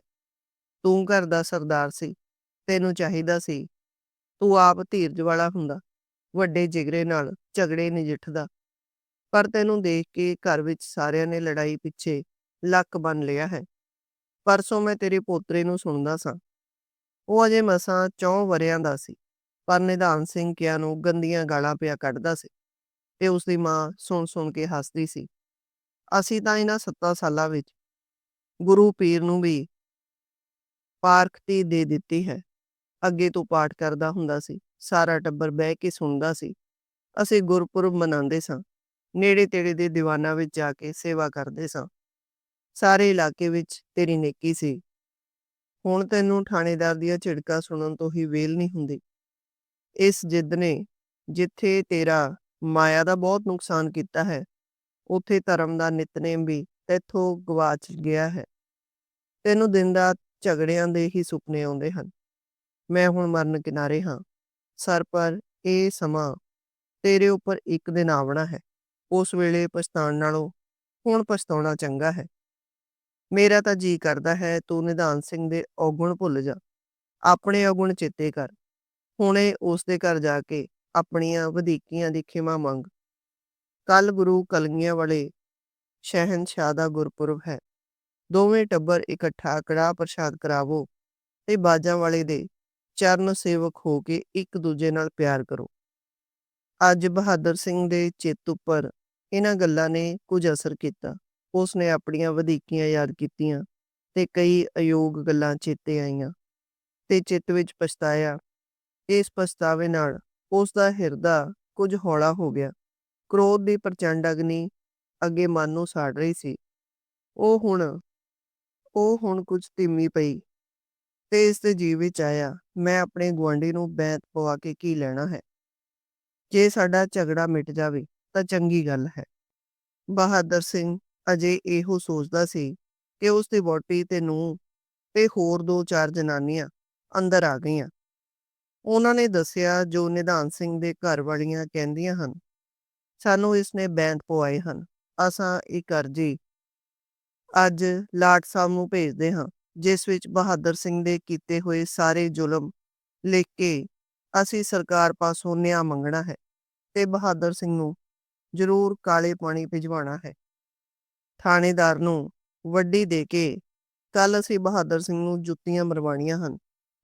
ਤੂੰ ਘਰ ਦਾ ਸਰਦਾਰ ਸੀ, ਤੈਨੂੰ ਚਾਹੀਦਾ ਸੀ। ਤੂੰ ਆਪ ਧੀਰਜ ਵਾਲਾ ਹੁੰਦਾ, ਵੱਡੇ ਜਿਗਰੇ ਨਾਲ ਝਗੜੇ ਨਜਿੱਠਦਾ ਪਰ ਤੈਨੂੰ ਦੇਖ ਕੇ ਘਰ ਵਿੱਚ ਸਾਰਿਆਂ ਨੇ ਲੜਾਈ ਪਿੱਛੇ ਲੱਕ ਬੰਨ ਲਿਆ ਹੈ। ਪਰਸੋਂ ਮੈਂ ਤੇਰੇ ਪੋਤਰੇ ਨੂੰ ਸੁਣਦਾ ਸਾਂ। ਉਹ ਅਜੇ ਮਸਾਂ ਚੌਂ ਵਰਿਆਂ ਦਾ ਸੀ, ਪਰ ਨਿਧਾਨ ਸਿੰਘ ਕਿਆ ਨੂੰ ਗੰਦੀਆਂ ਗਾਲਾਂ ਪਿਆ ਕੱਢਦਾ ਸੀ ਤੇ ਉਸ ਦੀ ਮਾਂ ਸੁਣ ਸੁਣ ਕੇ ਹੱਸਦੀ ਸੀ। ਅਸੀਂ ਤਾਂ ਇਹਨਾਂ 7 ਸਾਲਾਂ ਵਿੱਚ ਗੁਰੂ ਪੀਰ ਨੂੰ ਵੀ ਪਾਰਖਤੀ ਦੇ ਦਿੱਤੀ ਹੈ। ਅੱਗੇ ਤੋਂ ਪਾਠ ਕਰਦਾ ਹੁੰਦਾ ਸੀ, ਸਾਰਾ ਟੱਬਰ ਬਹਿ ਕੇ ਸੁਣਦਾ ਸੀ। ਅਸੀਂ ਗੁਰਪੁਰਬ ਮਨਾਉਂਦੇ ਸਾਂ, ਨੇੜੇ ਤੇੜੇ ਦੇ ਦੀਵਾਨਾਂ ਵਿੱਚ ਜਾ ਕੇ ਸੇਵਾ ਕਰਦੇ ਸਾਂ। ਸਾਰੇ ਇਲਾਕੇ ਵਿੱਚ ਤੇਰੀ ਨੇਕੀ ਸੀ। ਹੁਣ ਤੈਨੂੰ ਥਾਣੇਦਾਰ ਦੀਆਂ ਝਿੜਕਾਂ ਸੁਣਨ ਤੋਂ ਹੀ ਵੇਲ ਨਹੀਂ ਹੁੰਦੀ। ਇਸ ਜਿੱਦ ਨੇ ਜਿੱਥੇ ਤੇਰਾ ਮਾਇਆ ਦਾ ਬਹੁਤ ਨੁਕਸਾਨ ਕੀਤਾ ਹੈ, ਉਥੇ ਧਰਮ ਦਾ ਨਿਤਨੇਮ ਵੀ ਤੇਥੋਂ ਗਵਾਚ ਗਿਆ ਹੈ। ਤੈਨੂੰ ਦਿਨ ਰਾਤ ਝਗੜਿਆਂ ਦੇ ਹੀ ਸੁਪਨੇ ਆਉਂਦੇ ਹਨ। ਮੈਂ ਹੁਣ ਮਰਨ ਕਿਨਾਰੇ ਹਾਂ। ਸਰ, ਪਰ ਇਹ ਸਮਾਂ ਤੇਰੇ ਉੱਪਰ ਇੱਕ ਦਿਨ ਆਵਣਾ ਹੈ। ਉਸ ਵੇਲੇ ਪਛਤਾਣ ਨਾਲੋਂ ਹੁਣ ਪਛਤਾਉਣਾ ਚੰਗਾ ਹੈ। ਮੇਰਾ ਤਾਂ ਜੀ ਕਰਦਾ ਹੈ, ਤੂੰ ਨਿਧਾਨ ਸਿੰਘ ਦੇ ਔਗੁਣ ਭੁੱਲ ਜਾ। ਆਪਣੇ ਔਗੁਣ ਚੇਤੇ ਕਰ। ਹੁਣੇ ਉਸ ਦੇ ਘਰ ਜਾ ਕੇ ਆਪਣੀਆਂ ਵਧੀਕੀਆਂ ਦੀ ਖਿਮਾ ਮੰਗ। ਕੱਲ ਗੁਰੂ ਕਲਗੀਆਂ ਵਾਲੇ ਸ਼ਹਿਨशाह ਦਾ ਗੁਰਪੁਰਬ ਹੈ। ਦੋਵੇਂ ਟੱਬਰ ਇਕੱਠਾ ਕੜਾਹ ਪ੍ਰਸ਼ਾਦ ਕਰਾਵੋ ਤੇ ਬਾਜਾਂ ਵਾਲੇ ਦੇ ਚਰਨ ਸੇਵਕ ਹੋ ਕੇ ਇੱਕ ਦੂਜੇ ਨਾਲ ਪਿਆਰ ਕਰੋ। ਅੱਜ ਬਹਾਦਰ ਸਿੰਘ ਦੇ ਚਿੱਤ ਉੱਪਰ ਇਹਨਾਂ ਗੱਲਾਂ ਨੇ ਕੁਝ ਅਸਰ ਕੀਤਾ। ਉਸ ਨੇ ਆਪਣੀਆਂ ਵਧੀਕੀਆਂ ਯਾਦ ਕੀਤੀਆਂ ਤੇ ਕਈ ਅਯੋਗ ਗੱਲਾਂ ਚੇਤੇ ਆਈਆਂ ਤੇ ਚਿੱਤ ਵਿੱਚ ਪਛਤਾਇਆ। ਇਸ ਪਛਤਾਵੇ ਨਾਲ ਉਸ ਦਾ ਹਿਰਦਾ ਕੁਝ ਹੌਲਾ ਹੋ ਗਿਆ। ਕ੍ਰੋਧ ਦੀ ਪ੍ਰਚੰਡ ਅਗਨੀ ਅੱਗੇ ਮਨ ਨੂੰ ਸਾੜ ਰਹੀ ਸੀ। ਉਹ ਹੁਣ ਉਹ ਹੁਣ ਕੁਝ ਧੀਮੀ ਪਈ ਤੇ ਇਸ ਦੇ ਜੀਵ ਵਿੱਚ ਆਇਆ, ਮੈਂ ਆਪਣੇ ਗੁਆਂਢੀ ਨੂੰ ਬੈਂਤ ਪਵਾ ਕੇ ਕੀ ਲੈਣਾ ਹੈ? ਜੇ ਸਾਡਾ ਝਗੜਾ ਮਿਟ ਜਾਵੇ ਤਾਂ ਚੰਗੀ ਗੱਲ ਹੈ। ਬਹਾਦਰ ਸਿੰਘ ਅਜੇ ਇਹੋ ਸੋਚਦਾ ਸੀ ਕਿ ਉਸ ਦੀ ਵਹੁਟੀ ਤੇ ਨੂੰ ਤੇ ਹੋਰ ਦੋ ਚਾਰ ਜਨਾਨੀਆਂ ਅੰਦਰ ਆ ਗਈਆਂ। ਉਹਨਾਂ ਨੇ ਦੱਸਿਆ ਜੋ ਨਿਧਾਨ ਸਿੰਘ ਦੇ ਘਰ ਵਾਲੀਆਂ ਕਹਿੰਦੀਆਂ ਹਨ, ਸਾਨੂੰ ਇਸ ਨੇ ਬੈਂਤ ਪਵਾਏ ਹਨ। ਅਸਾਂ ਇਹ ਅਰਜੀ ਅੱਜ ਲਾਟ ਸਾਹਿਬ ਨੂੰ ਭੇਜਦੇ ਹਾਂ, ਜਿਸ ਵਿੱਚ ਬਹਾਦਰ ਸਿੰਘ ਦੇ ਕੀਤੇ ਹੋਏ ਸਾਰੇ ਜ਼ੁਲਮ ਲਿਖ ਕੇ ਅਸੀਂ ਸਰਕਾਰ ਪਾਸੋਂ ਨਿਆਂ ਮੰਗਣਾ ਹੈ ਤੇ ਬਹਾਦਰ ਸਿੰਘ ਨੂੰ ਜ਼ਰੂਰ ਕਾਲੇ ਪਾਣੀ ਭਿਜਵਾਉਣਾ ਹੈ। ਥਾਣੇਦਾਰ ਨੂੰ ਵੱਡੀ ਦੇ ਕੇ ਕੱਲ ਅਸੀਂ ਬਹਾਦਰ ਸਿੰਘ ਨੂੰ ਜੁੱਤੀਆਂ ਮਰਵਾਣੀਆਂ ਹਨ।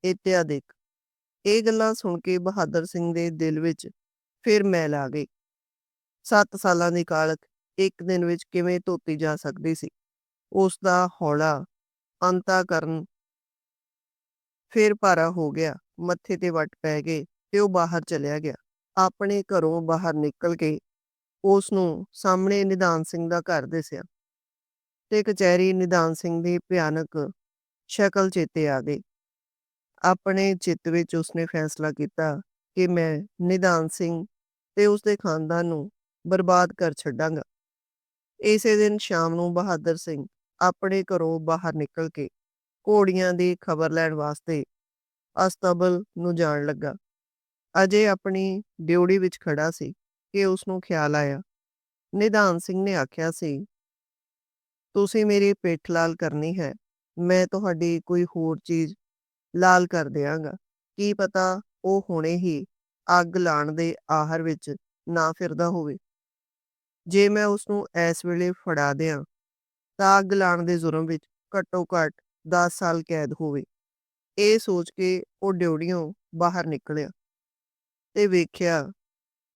ਇਤਿਆਦਿਕ ਇਹ ਗੱਲਾਂ ਸੁਣ ਕੇ ਬਹਾਦਰ ਸਿੰਘ ਦੇ ਦਿਲ ਵਿੱਚ ਫਿਰ ਮੈਲ ਆ ਗਈ। 7 ਸਾਲਾਂ ਦੀ ਕਾਲਕ ਇੱਕ ਦਿਨ ਵਿੱਚ ਕਿਵੇਂ ਧੋਤੀ ਜਾ ਸਕਦੀ ਸੀ? ਉਸ ਦਾ ਹੌਲਾ ਅੰਤਾਕਰਨ ਫਿਰ ਭਾਰਾ ਹੋ ਗਿਆ। ਮੱਥੇ ਤੇ ਵੱਟ ਪੈ ਗਏ ਤੇ ਉਹ ਬਾਹਰ ਚਲਿਆ ਗਿਆ। ਆਪਣੇ ਘਰੋਂ ਬਾਹਰ ਨਿਕਲ ਕੇ ਉਸ ਨੂੰ ਸਾਹਮਣੇ ਨਿਧਾਨ ਸਿੰਘ ਦਾ ਘਰ ਦਿਸਿਆ। ਤੇ ਕਚਹਿਰੀ ਨਿਧਾਨ ਸਿੰਘ ਦੀ ਭਿਆਨਕ ਸ਼ਕਲ ਚੇਤੇ ਆ ਗਈ। ਆਪਣੇ ਚਿੱਤ ਵਿੱਚ ਉਸਨੇ ਫੈਸਲਾ ਕੀਤਾ ਕਿ ਮੈਂ ਨਿਧਾਨ ਸਿੰਘ ਤੇ ਉਸਦੇ ਖਾਨਦਾਨ ਨੂੰ ਬਰਬਾਦ ਕਰ ਛੱਡਾਂਗਾ। ਇਸੇ ਦਿਨ ਸ਼ਾਮ ਨੂੰ ਬਹਾਦਰ ਸਿੰਘ ਆਪਣੇ ਘਰੋਂ ਬਾਹਰ ਨਿਕਲ ਕੇ ਘੋੜੀਆਂ ਦੀ ਖਬਰ ਲੈਣ ਵਾਸਤੇ ਅਸਤਬਲ ਨੂੰ ਜਾਣ ਲੱਗਾ। ਅਜੇ ਆਪਣੀ ਡਿਊੜੀ ਵਿੱਚ ਖੜਾ ਸੀ ਕਿ ਉਸ ਨੂੰ ਖਿਆਲ ਆਇਆ। ਨਿਧਾਨ ਸਿੰਘ ਨੇ ਆਖਿਆ ਸੀ ਤੁਸੀਂ ਮੇਰੀ ਪਿੱਠ ਲਾਲ ਕਰਨੀ ਹੈ, ਮੈਂ ਤੁਹਾਡੀ ਕੋਈ ਹੋਰ ਚੀਜ਼ ਲਾਲ ਕਰ ਦਿਆਂਗਾ। ਕੀ ਪਤਾ ਉਹ ਹੁਣੇ ਹੀ ਅੱਗ ਲਾਣ ਦੇ ਆਹਰ ਵਿੱਚ ਨਾ ਫਿਰਦਾ ਹੋਵੇ। ਜੇ ਮੈਂ ਉਸ ਨੂੰ ਇਸ ਵੇਲੇ ਫੜਾ ਦਿਆਂ, ਤਾਂ ਅੱਗ ਲਾਣ ਦੇ ਜ਼ੁਰਮ ਵਿੱਚ ਘੱਟੋ ਘੱਟ 10 ਸਾਲ ਕੈਦ ਹੋਵੇ। ਇਹ ਸੋਚ ਕੇ ਉਹ ਡਿਉੜੀਆਂ ਬਾਹਰ ਨਿਕਲਿਆ ਤੇ ਵੇਖਿਆ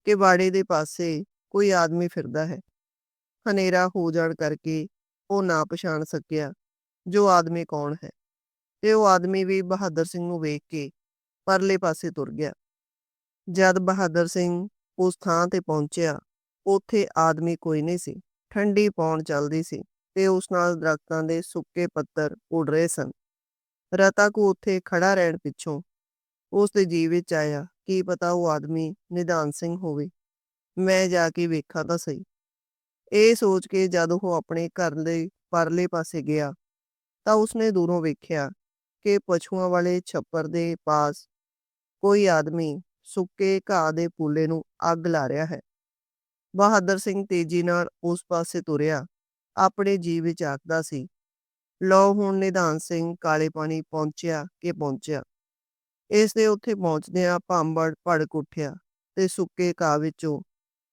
ਕਿ ਬਾੜੇ ਦੇ ਪਾਸੇ ਕੋਈ ਆਦਮੀ ਫਿਰਦਾ ਹੈ। ਹਨੇਰਾ ਹੋ ਜਾਣ ਕਰਕੇ ਉਹ ਨਾ ਪਛਾਣ ਸਕਿਆ, ਜੋ ਆਦਮੀ ਕੌਣ ਹੈ। ਤੇ ਉਹ ਆਦਮੀ ਵੀ ਬਹਾਦਰ ਸਿੰਘ ਨੂੰ ਵੇਖ ਕੇ ਪਰਲੇ ਪਾਸੇ ਤੁਰ ਗਿਆ। ਜਦ ਬਹਾਦਰ ਸਿੰਘ ਉਸ ਥਾਂ ਤੇ ਪਹੁੰਚਿਆ, ਉੱਥੇ ਆਦਮੀ ਕੋਈ ਨਹੀਂ ਸੀ। ਠੰਡੀ ਪੌਣ ਚੱਲਦੀ ਸੀ ਤੇ ਉਸ ਨਾਲ ਦਰਖਤਾਂ ਦੇ ਸੁੱਕੇ ਪੱਤਰ ਉੱਡ ਰਹੇ ਸਨ। ਰਤਾ ਕੋ ਉੱਥੇ ਖੜਾ ਰਹਿਣ ਪਿੱਛੋਂ ਉਸ ਦੇ ਜੀਵ ਵਿੱਚ ਆਇਆ, ਕੀ ਪਤਾ ਉਹ ਆਦਮੀ ਨਿਧਾਨ ਸਿੰਘ ਹੋਵੇ। ਮੈਂ ਜਾ ਕੇ ਵੇਖਾਂ ਤਾਂ ਸਹੀ। ਇਹ ਸੋਚ ਕੇ ਜਦ ਉਹ ਆਪਣੇ ਘਰ ਦੇ ਪਰਲੇ ਪਾਸੇ ਗਿਆ, ਤਾਂ ਉਸਨੇ ਦੂਰੋਂ ਵੇਖਿਆ ਕਿ ਪਛੂਆਂ ਵਾਲੇ ਛੱਪਰ ਦੇ ਪਾਸ ਕੋਈ ਆਦਮੀ ਸੁੱਕੇ ਘਾਹ ਦੇ ਪੂਲੇ ਨੂੰ ਅੱਗ ਲਾ ਰਿਹਾ ਹੈ। ਬਹਾਦਰ ਸਿੰਘ ਤੇਜ਼ੀ ਨਾਲ ਉਸ ਪਾਸੇ ਤੁਰਿਆ, ਆਪਣੇ ਜੀਵ ਵਿੱਚ ਆਖਦਾ ਸੀ, ਲਓ ਹੁਣ ਨਿਧਾਨ ਸਿੰਘ ਕਾਲੇ ਪਾਣੀ ਪਹੁੰਚਿਆ ਕਿ ਪਹੁੰਚਿਆ? ਇਸ ਦੇ ਉੱਥੇ ਪਹੁੰਚਦਿਆਂ ਭਾਂਬੜ ਭੜਕ ਉੱਠਿਆ ਤੇ ਸੁੱਕੇ ਘਾਹ ਵਿੱਚੋਂ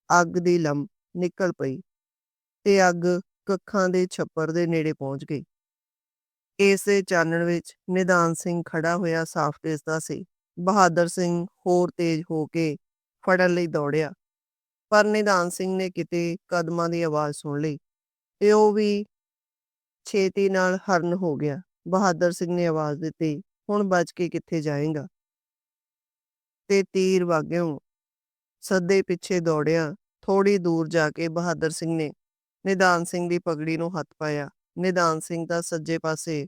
ਅੱਗ ਦੀ ਲੰਮ ਨਿਕਲ ਪਈ। ਤੇ ਅੱਗ ਕੱਖਾਂ ਦੇ ਛੱਪਰ ਦੇ ਨੇੜੇ ਪਹੁੰਚ ਗਈ। ਇਸੇ ਚਾਨਣ ਵਿੱਚ ਨਿਧਾਨ ਸਿੰਘ ਖੜਾ ਹੋਇਆ ਸਾਫ਼ ਦਿਸਦਾ ਸੀ। ਬਹਾਦਰ ਸਿੰਘ ਹੋਰ ਤੇਜ਼ ਹੋ ਕੇ ਫੜਨ ਲਈ ਦੌੜਿਆ। ਪਰ ਨਿਧਾਨ ਸਿੰਘ ਨੇ ਕਿਤੇ ਕਦਮਾਂ ਦੀ ਆਵਾਜ਼ ਸੁਣ ਲਈ ਤੇ ਉਹ ਵੀ ਛੇਤੀ ਨਾਲ ਹਰਨ ਹੋ ਗਿਆ। ਬਹਾਦਰ ਸਿੰਘ ਨੇ ਆਵਾਜ਼ ਦਿੱਤੀ, ਹੁਣ ਬਚ ਕੇ ਕਿੱਥੇ ਜਾਏਗਾ? ਤੇ ਤੀਰ ਵਾਗਿਓ ਸੱਦੇ ਪਿੱਛੇ ਦੌੜਿਆ। ਥੋੜੀ ਦੂਰ ਜਾ ਕੇ ਬਹਾਦਰ ਸਿੰਘ ਨੇ ਨਿਧਾਨ ਸਿੰਘ ਦੀ ਪਗੜੀ ਨੂੰ ਹੱਥ ਪਾਇਆ। ਨਿਧਾਨ ਸਿੰਘ ਦਾ ਸੱਜੇ ਪਾਸੇ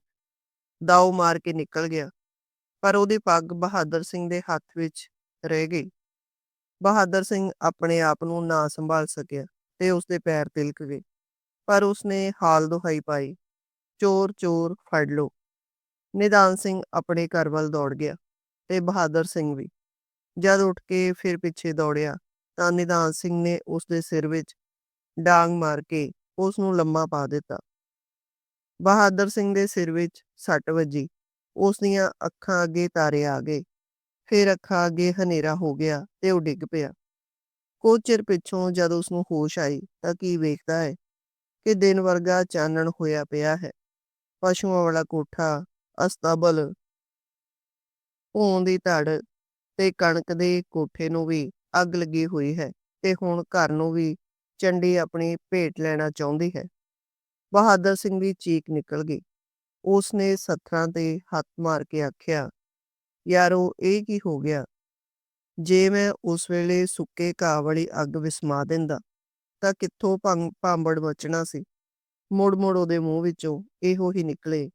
ਦਾਉ ਮਾਰ ਕੇ ਨਿਕਲ ਗਿਆ, ਪਰ ਉਹਦੀ ਪੱਗ ਬਹਾਦਰ ਸਿੰਘ ਦੇ ਹੱਥ ਵਿੱਚ ਰਹਿ ਗਈ। ਬਹਾਦਰ ਸਿੰਘ ਆਪਣੇ ਆਪ ਨੂੰ ਨਾ ਸੰਭਾਲ ਸਕਿਆ ਤੇ ਉਸਦੇ ਪੈਰ ਤਿਲਕ ਗਏ, ਪਰ ਉਸਨੇ ਹਾਲ ਦੁਹਾਈ ਪਾਈ। ਚੋਰ ਚੋਰ, ਫੜ ਲੋ ਨਿਦਾਨ ਸਿੰਘ ਆਪਣੇ ਘਰ ਵੱਲ ਦੌੜ ਗਿਆ ਤੇ ਬਹਾਦਰ ਸਿੰਘ ਵੀ। ਜਦ ਉੱਠ ਕੇ ਫਿਰ ਪਿੱਛੇ ਦੌੜਿਆ ਤਾਂ ਨਿਦਾਨ ਸਿੰਘ ਨੇ ਉਸ ਦੇ ਸਿਰ ਵਿੱਚ ਡਾਂਗ ਮਾਰ ਕੇ ਉਸ ਨੂੰ ਲੰਮਾ ਪਾ ਦਿੱਤਾ। ਬਹਾਦਰ ਸਿੰਘ ਦੇ ਸਿਰ ਵਿੱਚ ਸੱਟ ਵੱਜੀ। ਉਸ ਦੀਆਂ ਅੱਖਾਂ ਅੱਗੇ ਤਾਰੇ ਆ ਗਏ। ਫਿਰ ਅੱਖਾਂ ਅੱਗੇ ਹਨੇਰਾ ਹੋ ਗਿਆ ਤੇ ਉਹ ਡਿੱਗ ਪਿਆ। ਕੁਝ ਚਿਰ ਪਿੱਛੋਂ ਜਦ ਉਸ ਨੂੰ ਹੋਸ਼ ਆਈ ਤਾਂ ਕੀ ਵੇਖਦਾ ਹੈ ਕਿ ਦਿਨ ਵਰਗਾ ਚਾਨਣ ਹੋਇਆ ਪਿਆ ਹੈ। ਪਸ਼ੂਆਂ ਵਾਲਾ ਕੋਠਾ, ਅਸਤਾਬਲ ਭੋਂ ਦੀ ਧੜ ਤੇ ਕਣਕ ਦੇ ਕੋਠੇ ਨੂੰ ਵੀ ਅੱਗ ਲੱਗੀ ਹੋਈ ਹੈ ਤੇ ਹੁਣ ਘਰ ਨੂੰ ਵੀ ਚੰਡੀ ਆਪਣੀ ਭੇਟ ਲੈਣਾ ਚਾਹੁੰਦੀ ਹੈ। ਬਹਾਦਰ ਸਿੰਘ ਦੀ ਚੀਕ ਨਿਕਲ ਗਈ। ਉਸ ਨੇ ਸੱਥਰਾਂ ਤੇ ਹੱਥ ਮਾਰ ਕੇ ਆਖਿਆ, ਯਾਰੋ, ਇਹ ਕੀ ਹੋ ਗਿਆ? ਜੇ ਮੈਂ ਉਸ ਵੇਲੇ ਸੁੱਕੇ ਘਾਹ ਵਾਲੀ ਅੱਗ ਵਿਸਮਾ ਦਿੰਦਾ, ਤਾਂ ਕਿੱਥੋਂ ਭੰਗ ਭਾਂਬੜ ਮਚਣਾ ਸੀ? ਮੁੜ ਮੁੜ ਉਹਦੇ ਮੂੰਹ ਵਿੱਚੋਂ ਇਹੋ ਹੀ ਨਿਕਲੇ,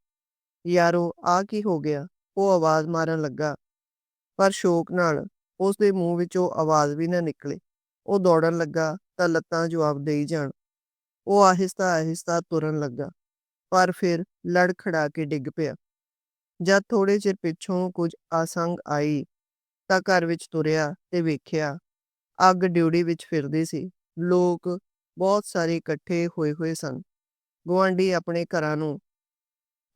ਯਾਰੋ ਆ ਕੀ ਹੋ ਗਿਆ? ਉਹ ਆਵਾਜ਼ ਮਾਰਨ ਲੱਗਾ। ਪਰ ਸ਼ੋਕ ਨਾਲ ਉਸ ਦੇ ਮੂੰਹ ਵਿੱਚੋਂ ਆਵਾਜ਼ ਵੀ ਨਾ ਨਿਕਲੇ। ਉਹ ਦੌੜਨ ਲੱਗਾ ਤਾਂ ਲੱਤਾਂ ਜਵਾਬ ਦੇਈ ਜਾਣ। ਉਹ ਆਹਿਸਤਾ ਆਹਿਸਤਾ ਤੁਰਨ ਲੱਗਾ, ਪਰ ਫਿਰ ਲੜਖੜਾ ਕੇ ਡਿੱਗ ਪਿਆ। ਜਦ ਥੋੜੇ ਚਿਰ ਪਿੱਛੋਂ ਕੁਝ ਆਸੰਗ ਆਈ, ਤਾਂ ਘਰ ਵਿੱਚ ਤੁਰਿਆ ਤੇ ਵੇਖਿਆ, ਅੱਗ ਡਿਊੜੀ ਵਿੱਚ ਫਿਰਦੀ ਸੀ। ਲੋਕ ਬਹੁਤ ਸਾਰੇ ਇਕੱਠੇ ਹੋਏ ਹੋਏ ਸਨ। ਗੁਆਂਢੀ ਆਪਣੇ ਘਰਾਂ ਨੂੰ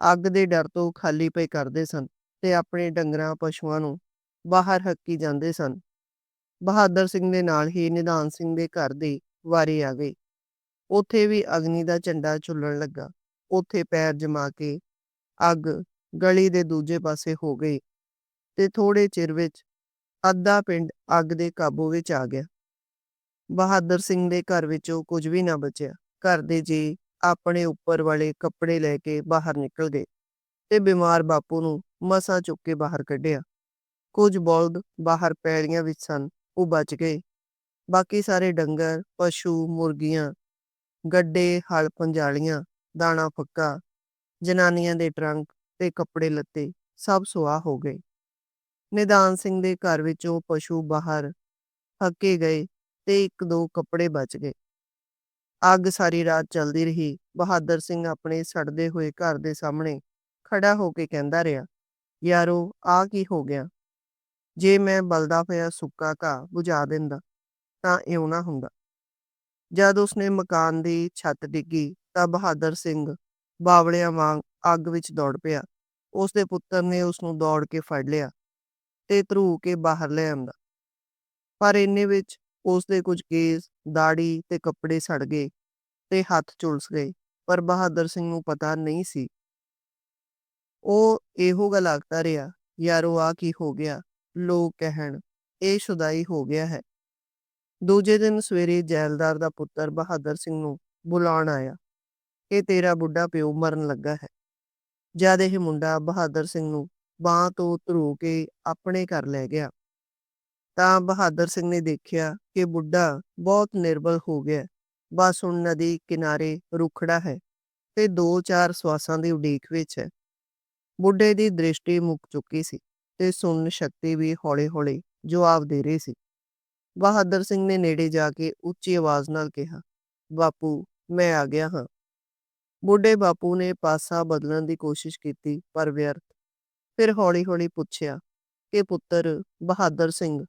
ਅੱਗ ਦੇ ਡਰ ਤੋਂ ਖਾਲੀ ਪਏ ਕਰਦੇ ਸਨ ਤੇ ਆਪਣੇ ਡੰਗਰਾਂ, ਪਸ਼ੂਆਂ ਨੂੰ ਬਾਹਰ ਹੱਕੀ ਜਾਂਦੇ ਸਨ। ਬਹਾਦਰ ਸਿੰਘ ਦੇ ਨਾਲ ਹੀ ਨਿਧਾਨ ਸਿੰਘ ਦੇ ਘਰ ਦੀ ਵਾਰੀ ਆ ਗਈ ਉੱਥੇ ਵੀ ਅਗਨੀ ਦਾ ਝੰਡਾ ਝੁੱਲਣ ਲੱਗਾ। ਉੱਥੇ ਪੈਰ ਜਮਾ ਕੇ ਅੱਗ ਗਲੀ ਦੇ ਦੂਜੇ ਪਾਸੇ ਹੋ ਗਈ ਤੇ ਥੋੜੇ ਚਿਰ ਵਿੱਚ ਅੱਧਾ ਪਿੰਡ ਅੱਗ ਦੇ ਕਾਬੂ ਵਿੱਚ ਆ ਗਿਆ। ਬਹਾਦਰ ਸਿੰਘ ਦੇ ਘਰ ਵਿੱਚੋਂ ਕੁਝ ਵੀ ਨਾ ਬਚਿਆ। ਘਰ ਦੇ ਜੀ ਆਪਣੇ ਉੱਪਰ ਵਾਲੇ ਕੱਪੜੇ ਲੈ ਕੇ ਬਾਹਰ ਨਿਕਲ ਗਏ ਤੇ ਬਿਮਾਰ ਬਾਪੂ ਨੂੰ ਮਸਾਂ ਚੁੱਕ ਕੇ ਬਾਹਰ ਕੱਢਿਆ। ਕੁਝ ਬਲਦ ਬਾਹਰ ਪੈਲੀਆਂ ਵਿੱਚ ਸਨ। ਉਹ ਬਚ ਗਏ। ਬਾਕੀ ਸਾਰੇ ਡੰਗਰ, ਪਸ਼ੂ, ਮੁਰਗੀਆਂ, ਗੱਡੇ, ਹਲ ਪੰਜਾਲੀਆਂ, ਦਾਣਾ ਫੱਕਾ ਜਨਾਨੀਆਂ ਦੇ ਟਰੰਕ ਤੇ ਕੱਪੜੇ ਲੱਤੇ ਸਭ ਸੁਆਹ ਹੋ ਗਏ। ਨਿਦਾਨ ਸਿੰਘ ਦੇ ਘਰ ਵਿੱਚੋਂ ਪਸ਼ੂ ਬਾਹਰ ਹੱਕੇ ਗਏ ਤੇ ਇੱਕ ਦੋ ਕੱਪੜੇ ਬਚ ਗਏ। ਅੱਗ ਸਾਰੀ ਰਾਤ ਚੱਲਦੀ ਰਹੀ। ਬਹਾਦਰ ਸਿੰਘ ਆਪਣੇ ਸੜਦੇ ਹੋਏ ਘਰ ਦੇ ਸਾਹਮਣੇ ਖੜਾ ਹੋ ਕੇ ਕਹਿੰਦਾ ਰਿਹਾ, ਯਾਰੋ ਆ ਕੀ ਹੋ ਗਿਆ? ਜੇ ਮੈਂ ਬਲਦਾ ਹੋਇਆ ਸੁੱਕਾ ਘਾਹ ਬੁਝਾ ਦਿੰਦਾ, ਤਾਂ ਇਉਂ ਨਾ ਹੁੰਦਾ। ਜਦ ਉਸਨੇ ਮਕਾਨ ਦੀ ਛੱਤ ਡਿੱਗੀ, ਤਾਂ ਬਹਾਦਰ ਸਿੰਘ ਬਾਵਲਿਆਂ ਵਾਂਗ ਅੱਗ ਵਿੱਚ ਦੌੜ ਪਿਆ। ਉਸਦੇ ਪੁੱਤਰ ਨੇ ਉਸ ਨੂੰ ਦੌੜ ਕੇ ਫੜ ਲਿਆ ਤੇ ਧਰੂ ਕੇ ਬਾਹਰ ਲੈ ਆਂਦਾ ਪਰ ਇੰਨੇ ਵਿੱਚ ਉਸਦੇ ਕੁਝ ਕੇਸ ਦਾੜੀ ਤੇ ਕੱਪੜੇ ਸੜ ਗਏ ਤੇ ਹੱਥ ਝੁਲਸ ਗਏ, ਪਰ ਬਹਾਦਰ ਸਿੰਘ ਨੂੰ ਪਤਾ ਨਹੀਂ ਸੀ। ਉਹ ਇਹੋ ਗੱਲ ਆਖਦਾ ਰਿਹਾ, ਯਾਰੋ ਆ ਕੀ ਹੋ ਗਿਆ? ਲੋਕ ਕਹਿਣ, ਇਹ ਸ਼ੁਦਾਈ ਹੋ ਗਿਆ ਹੈ। ਦੂਜੇ ਦਿਨ ਸਵੇਰੇ ਜੈਲਦਾਰ ਦਾ ਪੁੱਤਰ ਬਹਾਦਰ ਸਿੰਘ ਨੂੰ ਬੁਲਾਉਣ ਆਇਆ। ਕਿ ਤੇਰਾ ਬੁੱਢਾ ਪਿਓ ਮਰਨ ਲੱਗਾ ਹੈ। ਜਦ ਇਹ ਮੁੰਡਾ ਬਹਾਦਰ ਸਿੰਘ ਨੂੰ ਬਾਹ ਤੋਂ ਧਰੂ ਕੇ ਆਪਣੇ ਘਰ ਲੈ ਗਿਆ, ਤਾਂ ਬਹਾਦਰ ਸਿੰਘ ਨੇ ਦੇਖਿਆ ਕਿ ਬੁੱਢਾ ਬਹੁਤ ਨਿਰਬਲ ਹੋ ਗਿਆ। ਬਸ ਹੁਣ ਨਦੀ ਕਿਨਾਰੇ ਰੁਖੜਾ ਹੈ ਤੇ ਦੋ ਚਾਰ ਸਵਾਸਾਂ ਦੀ ਉਡੀਕ ਵਿੱਚ ਹੈ। ਬੁੱਢੇ ਦੀ ਦ੍ਰਿਸ਼ਟੀ ਮੁੱਕ ਚੁੱਕੀ ਸੀ। ਤੇ ਸੁਣਨ ਸ਼ਕਤੀ ਵੀ ਹੌਲੀ-ਹੌਲੀ ਜਵਾਬ ਦੇ ਰਹੀ ਸੀ। ਬਹਾਦਰ ਸਿੰਘ ਨੇ ਨੇੜੇ ਜਾ ਕੇ ਉੱਚੀ ਆਵਾਜ਼ ਨਾਲ ਕਿਹਾ, ਬਾਪੂ, ਮੈਂ ਆ ਗਿਆ ਹਾਂ। ਬੁੱਢੇ ਬਾਪੂ ਨੇ ਪਾਸਾ ਬਦਲਣ ਦੀ ਕੋਸ਼ਿਸ਼ ਕੀਤੀ, ਪਰ ਵਿਅਰਥ। ਫਿਰ ਹੌਲੀ-ਹੌਲੀ ਪੁੱਛਿਆ, ਕਿ ਪੁੱਤਰ ਬਹਾਦਰ ਸਿੰਘ?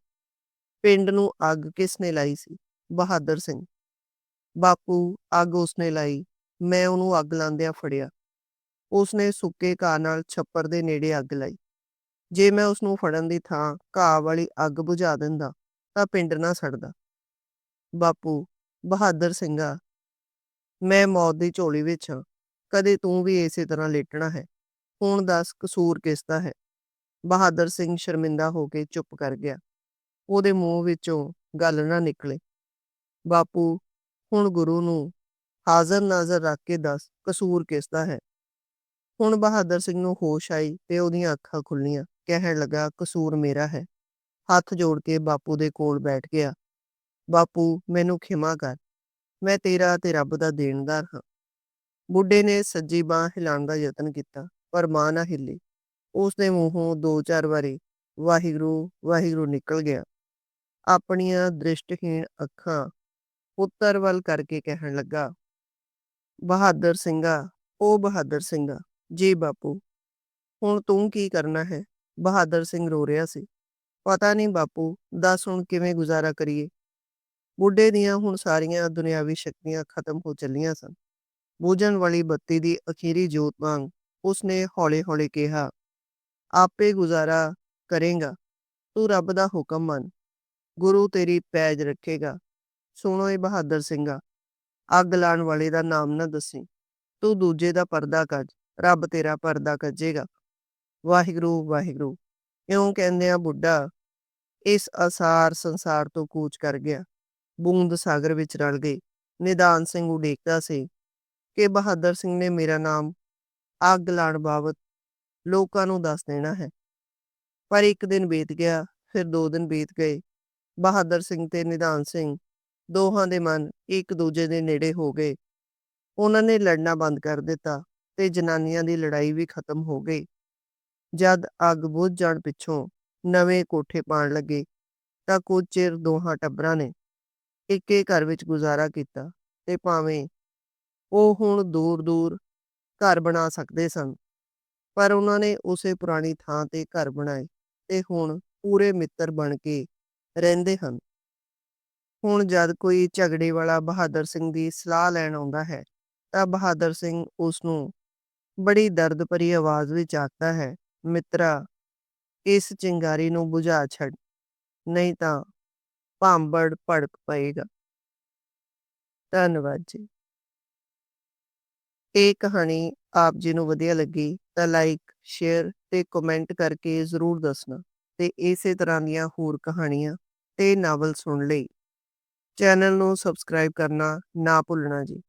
ਪਿੰਡ ਨੂੰ ਅੱਗ ਕਿਸ ਨੇ ਲਾਈ ਸੀ? ਬਹਾਦਰ ਸਿੰਘ। ਬਾਪੂ, ਅੱਗ ਉਸਨੇ ਲਾਈ। ਮੈਂ ਉਹਨੂੰ ਅੱਗ ਲਾਉਂਦਿਆਂ ਫੜਿਆ। ਉਸਨੇ ਸੁੱਕੇ ਘਾਹ ਨਾਲ ਛੱਪਰ ਦੇ ਨੇੜੇ ਅੱਗ ਲਾਈ। ਜੇ ਮੈਂ ਉਸ ਨੂੰ ਫੜਨ ਦੀ ਥਾਂ ਘਾਹ ਵਾਲੀ ਅੱਗ ਬੁਝਾ ਦਿੰਦਾ, ਤਾਂ ਪਿੰਡ ਨਾ ਸੜਦਾ। ਬਾਪੂ ਬਹਾਦਰ ਸਿੰਘਾ, ਮੈਂ ਮੌਤ ਦੀ ਝੋਲੀ ਵਿੱਚ ਹਾਂ। ਕਦੇ ਤੂੰ ਵੀ ਇਸੇ ਤਰ੍ਹਾਂ ਲੇਟਣਾ ਹੈ? ਹੁਣ ਦੱਸ ਕਸੂਰ ਕਿਸ ਦਾ ਹੈ? ਬਹਾਦਰ ਸਿੰਘ ਸ਼ਰਮਿੰਦਾ ਹੋ ਕੇ ਚੁੱਪ ਕਰ ਗਿਆ। ਉਹਦੇ ਮੂੰਹ ਵਿੱਚੋਂ ਗੱਲ ਨਾ ਨਿਕਲੇ। ਬਾਪੂ, ਹੁਣ ਗੁਰੂ ਨੂੰ ਹਾਜ਼ਰ ਨਾਜ਼ਰ ਰੱਖ ਕੇ ਦੱਸ ਕਸੂਰ ਕਿਸ ਦਾ ਹੈ? ਹੁਣ ਬਹਾਦਰ ਸਿੰਘ ਨੂੰ ਹੋਸ਼ ਆਈ ਤੇ ਉਹਦੀਆਂ ਅੱਖਾਂ ਖੁੱਲੀਆਂ ਕਹਿਣ ਲੱਗਾ, ਕਸੂਰ ਮੇਰਾ ਹੈ। ਹੱਥ ਜੋੜ ਕੇ ਬਾਪੂ ਦੇ ਕੋਲ ਬੈਠ ਗਿਆ। ਬਾਪੂ, ਮੈਨੂੰ ਖਿਮਾ ਕਰ। ਮੈਂ ਤੇਰਾ ਤੇ ਰੱਬ ਦਾ ਦੇਣਦਾਰ ਹਾਂ। ਬੁੱਢੇ ਨੇ ਸੱਜੀ ਬਾਹ ਹਿਲਾਉਣ ਦਾ ਯਤਨ ਕੀਤਾ, ਪਰ ਮਾਂ ਨਾ ਹਿੱਲੀ। ਉਸ ਦੇ ਮੂੰਹੋਂ ਦੋ ਚਾਰ ਵਾਰੀ, ਵਾਹਿਗੁਰੂ ਵਾਹਿਗੁਰੂ ਨਿਕਲ ਗਿਆ। ਆਪਣੀਆਂ ਦ੍ਰਿਸ਼ਟਹੀਣ ਅੱਖਾਂ ਪੁੱਤਰ ਵੱਲ ਕਰਕੇ ਕਹਿਣ ਲੱਗਾ, ਬਹਾਦਰ ਸਿੰਘਾ ਉਹ ਬਹਾਦਰ ਸਿੰਘਾ, ਜੀ ਬਾਪੂ, ਹੁਣ ਤੂੰ ਕੀ ਕਰਨਾ ਹੈ? ਬਹਾਦਰ ਸਿੰਘ ਰੋ ਰਿਹਾ ਸੀ। ਪਤਾ ਨਹੀਂ ਬਾਪੂ, ਦੱਸ ਹੁਣ ਕਿਵੇਂ ਗੁਜ਼ਾਰਾ ਕਰੀਏ। ਬੁੱਢੇ ਦੀਆਂ ਹੁਣ ਸਾਰੀਆਂ ਦੁਨਿਆਵੀ ਸ਼ਕਤੀਆਂ ਖਤਮ ਹੋ ਚੱਲੀਆਂ ਸਨ। ਬੂਝਣ ਵਾਲੀ ਬੱਤੀ ਦੀ ਅਖੀਰੀ ਜੋਤ ਵਾਂਗ ਉਸਨੇ ਹੌਲੇ-ਹੌਲੇ ਕਿਹਾ, ਆਪੇ ਗੁਜ਼ਾਰਾ ਕਰੇਗਾ। ਤੂੰ ਰੱਬ ਦਾ ਹੁਕਮ ਮੰਨ। ਗੁਰੂ ਤੇਰੀ ਪੈਜ ਰੱਖੇਗਾ। ਸੁਣੋ ਇਹ ਬਹਾਦਰ ਸਿੰਘਾ, ਅੱਗ ਲਾਉਣ ਵਾਲੇ ਦਾ ਨਾਮ ਨਾ ਦੱਸੀ। ਤੂੰ ਦੂਜੇ ਦਾ ਪਰਦਾ ਕੱਢ, ਰੱਬ ਤੇਰਾ ਪਰਦਾ ਕੱਜੇਗਾ ਵਾਹਿਗੁਰੂ ਵਾਹਿਗੁਰੂ। ਇਉਂ ਕਹਿੰਦਿਆਂ ਬੁੱਢਾ, ਇਸ ਅਸਾਰ ਸੰਸਾਰ ਤੋਂ ਕੂਚ ਕਰ ਗਿਆ। ਬੂੰਦ ਸਾਗਰ ਵਿੱਚ ਰਲ ਗਈ ਨਿਦਾਨ ਸਿੰਘ ਉਡੀਕਦਾ ਸੀ ਕਿ ਬਹਾਦਰ ਸਿੰਘ ਨੇ ਮੇਰਾ ਨਾਮ ਅੱਗ ਲਾਉਣ ਬਾਬਤ ਲੋਕਾਂ ਨੂੰ ਦੱਸ ਦੇਣਾ ਹੈ। ਪਰ ਇੱਕ ਦਿਨ ਬੀਤ ਗਿਆ, ਫਿਰ ਦੋ ਦਿਨ ਬੀਤ ਗਏ। ਬਹਾਦਰ ਸਿੰਘ ਤੇ ਨਿਦਾਨ ਸਿੰਘ ਦੋਹਾਂ ਦੇ ਮਨ ਇੱਕ ਦੂਜੇ ਦੇ ਨੇੜੇ ਹੋ ਗਏ। ਉਹਨਾਂ ਨੇ ਲੜਨਾ ਬੰਦ ਕਰ ਦਿੱਤਾ ਤੇ ਜਨਾਨੀਆਂ ਦੀ ਲੜਾਈ ਵੀ ਖਤਮ ਹੋ ਗਈ। ਜਦ ਅੱਗ ਬੁਝ ਜਾਣ ਪਿੱਛੋਂ ਨਵੇਂ ਕੋਠੇ ਪਾਣ ਲੱਗੇ ਤਾਂ ਕੁਝ ਚਿਰ ਦੋਹਾਂ ਟੱਬਰਾਂ ਨੇ ਇੱਕੇ ਘਰ ਵਿੱਚ ਗੁਜ਼ਾਰਾ ਕੀਤਾ ਤੇ ਭਾਵੇਂ ਉਹ ਹੁਣ ਦੂਰ-ਦੂਰ ਘਰ ਬਣਾ ਸਕਦੇ ਸਨ, ਪਰ ਉਹਨਾਂ ਨੇ ਉਸੇ ਪੁਰਾਣੀ ਥਾਂ ਤੇ ਘਰ ਬਣਾਏ ਤੇ ਹੁਣ ਪੂਰੇ ਮਿੱਤਰ ਬਣ ਕੇ ਰਹਿੰਦੇ ਹਨ। ਹੁਣ ਜਦ ਕੋਈ ਝਗੜੇ ਵਾਲਾ ਬਹਾਦਰ ਸਿੰਘ ਦੀ ਸਲਾਹ ਲੈਣ ਆਉਂਦਾ ਹੈ ਤਾਂ ਬਹਾਦਰ ਸਿੰਘ ਉਸ ਨੂੰ ਬੜੀ ਦਰਦ ਭਰੀ ਆਵਾਜ਼ ਵਿੱਚ ਆਖਦਾ ਹੈ ਮਿੱਤਰਾ, ਇਸ ਚਿੰਗਾਰੀ ਨੂੰ ਬੁਝਾ ਛੱਡ, ਨਹੀਂ ਤਾਂ ਭਾਂਬੜ ਭੜਕ ਪਏਗਾ। ਧੰਨਵਾਦ ਜੀ। ਇਹ ਕਹਾਣੀ ਆਪ ਜੀ ਨੂੰ ਵਧੀਆ ਲੱਗੀ ਤਾਂ ਲਾਈਕ ਸ਼ੇਅਰ ਤੇ ਕਮੈਂਟ ਕਰਕੇ ਜ਼ਰੂਰ ਦੱਸਣਾ ਤੇ ਇਸੇ ਤਰ੍ਹਾਂ ਦੀਆਂ ਹੋਰ ਕਹਾਣੀਆਂ ਤੇ ਨਾਵਲ ਸੁਣ ਲਈ। ਚੈਨਲ ਨੂੰ ਸਬਸਕ੍ਰਾਈਬ ਕਰਨਾ ਨਾ ਭੁੱਲਣਾ ਜੀ।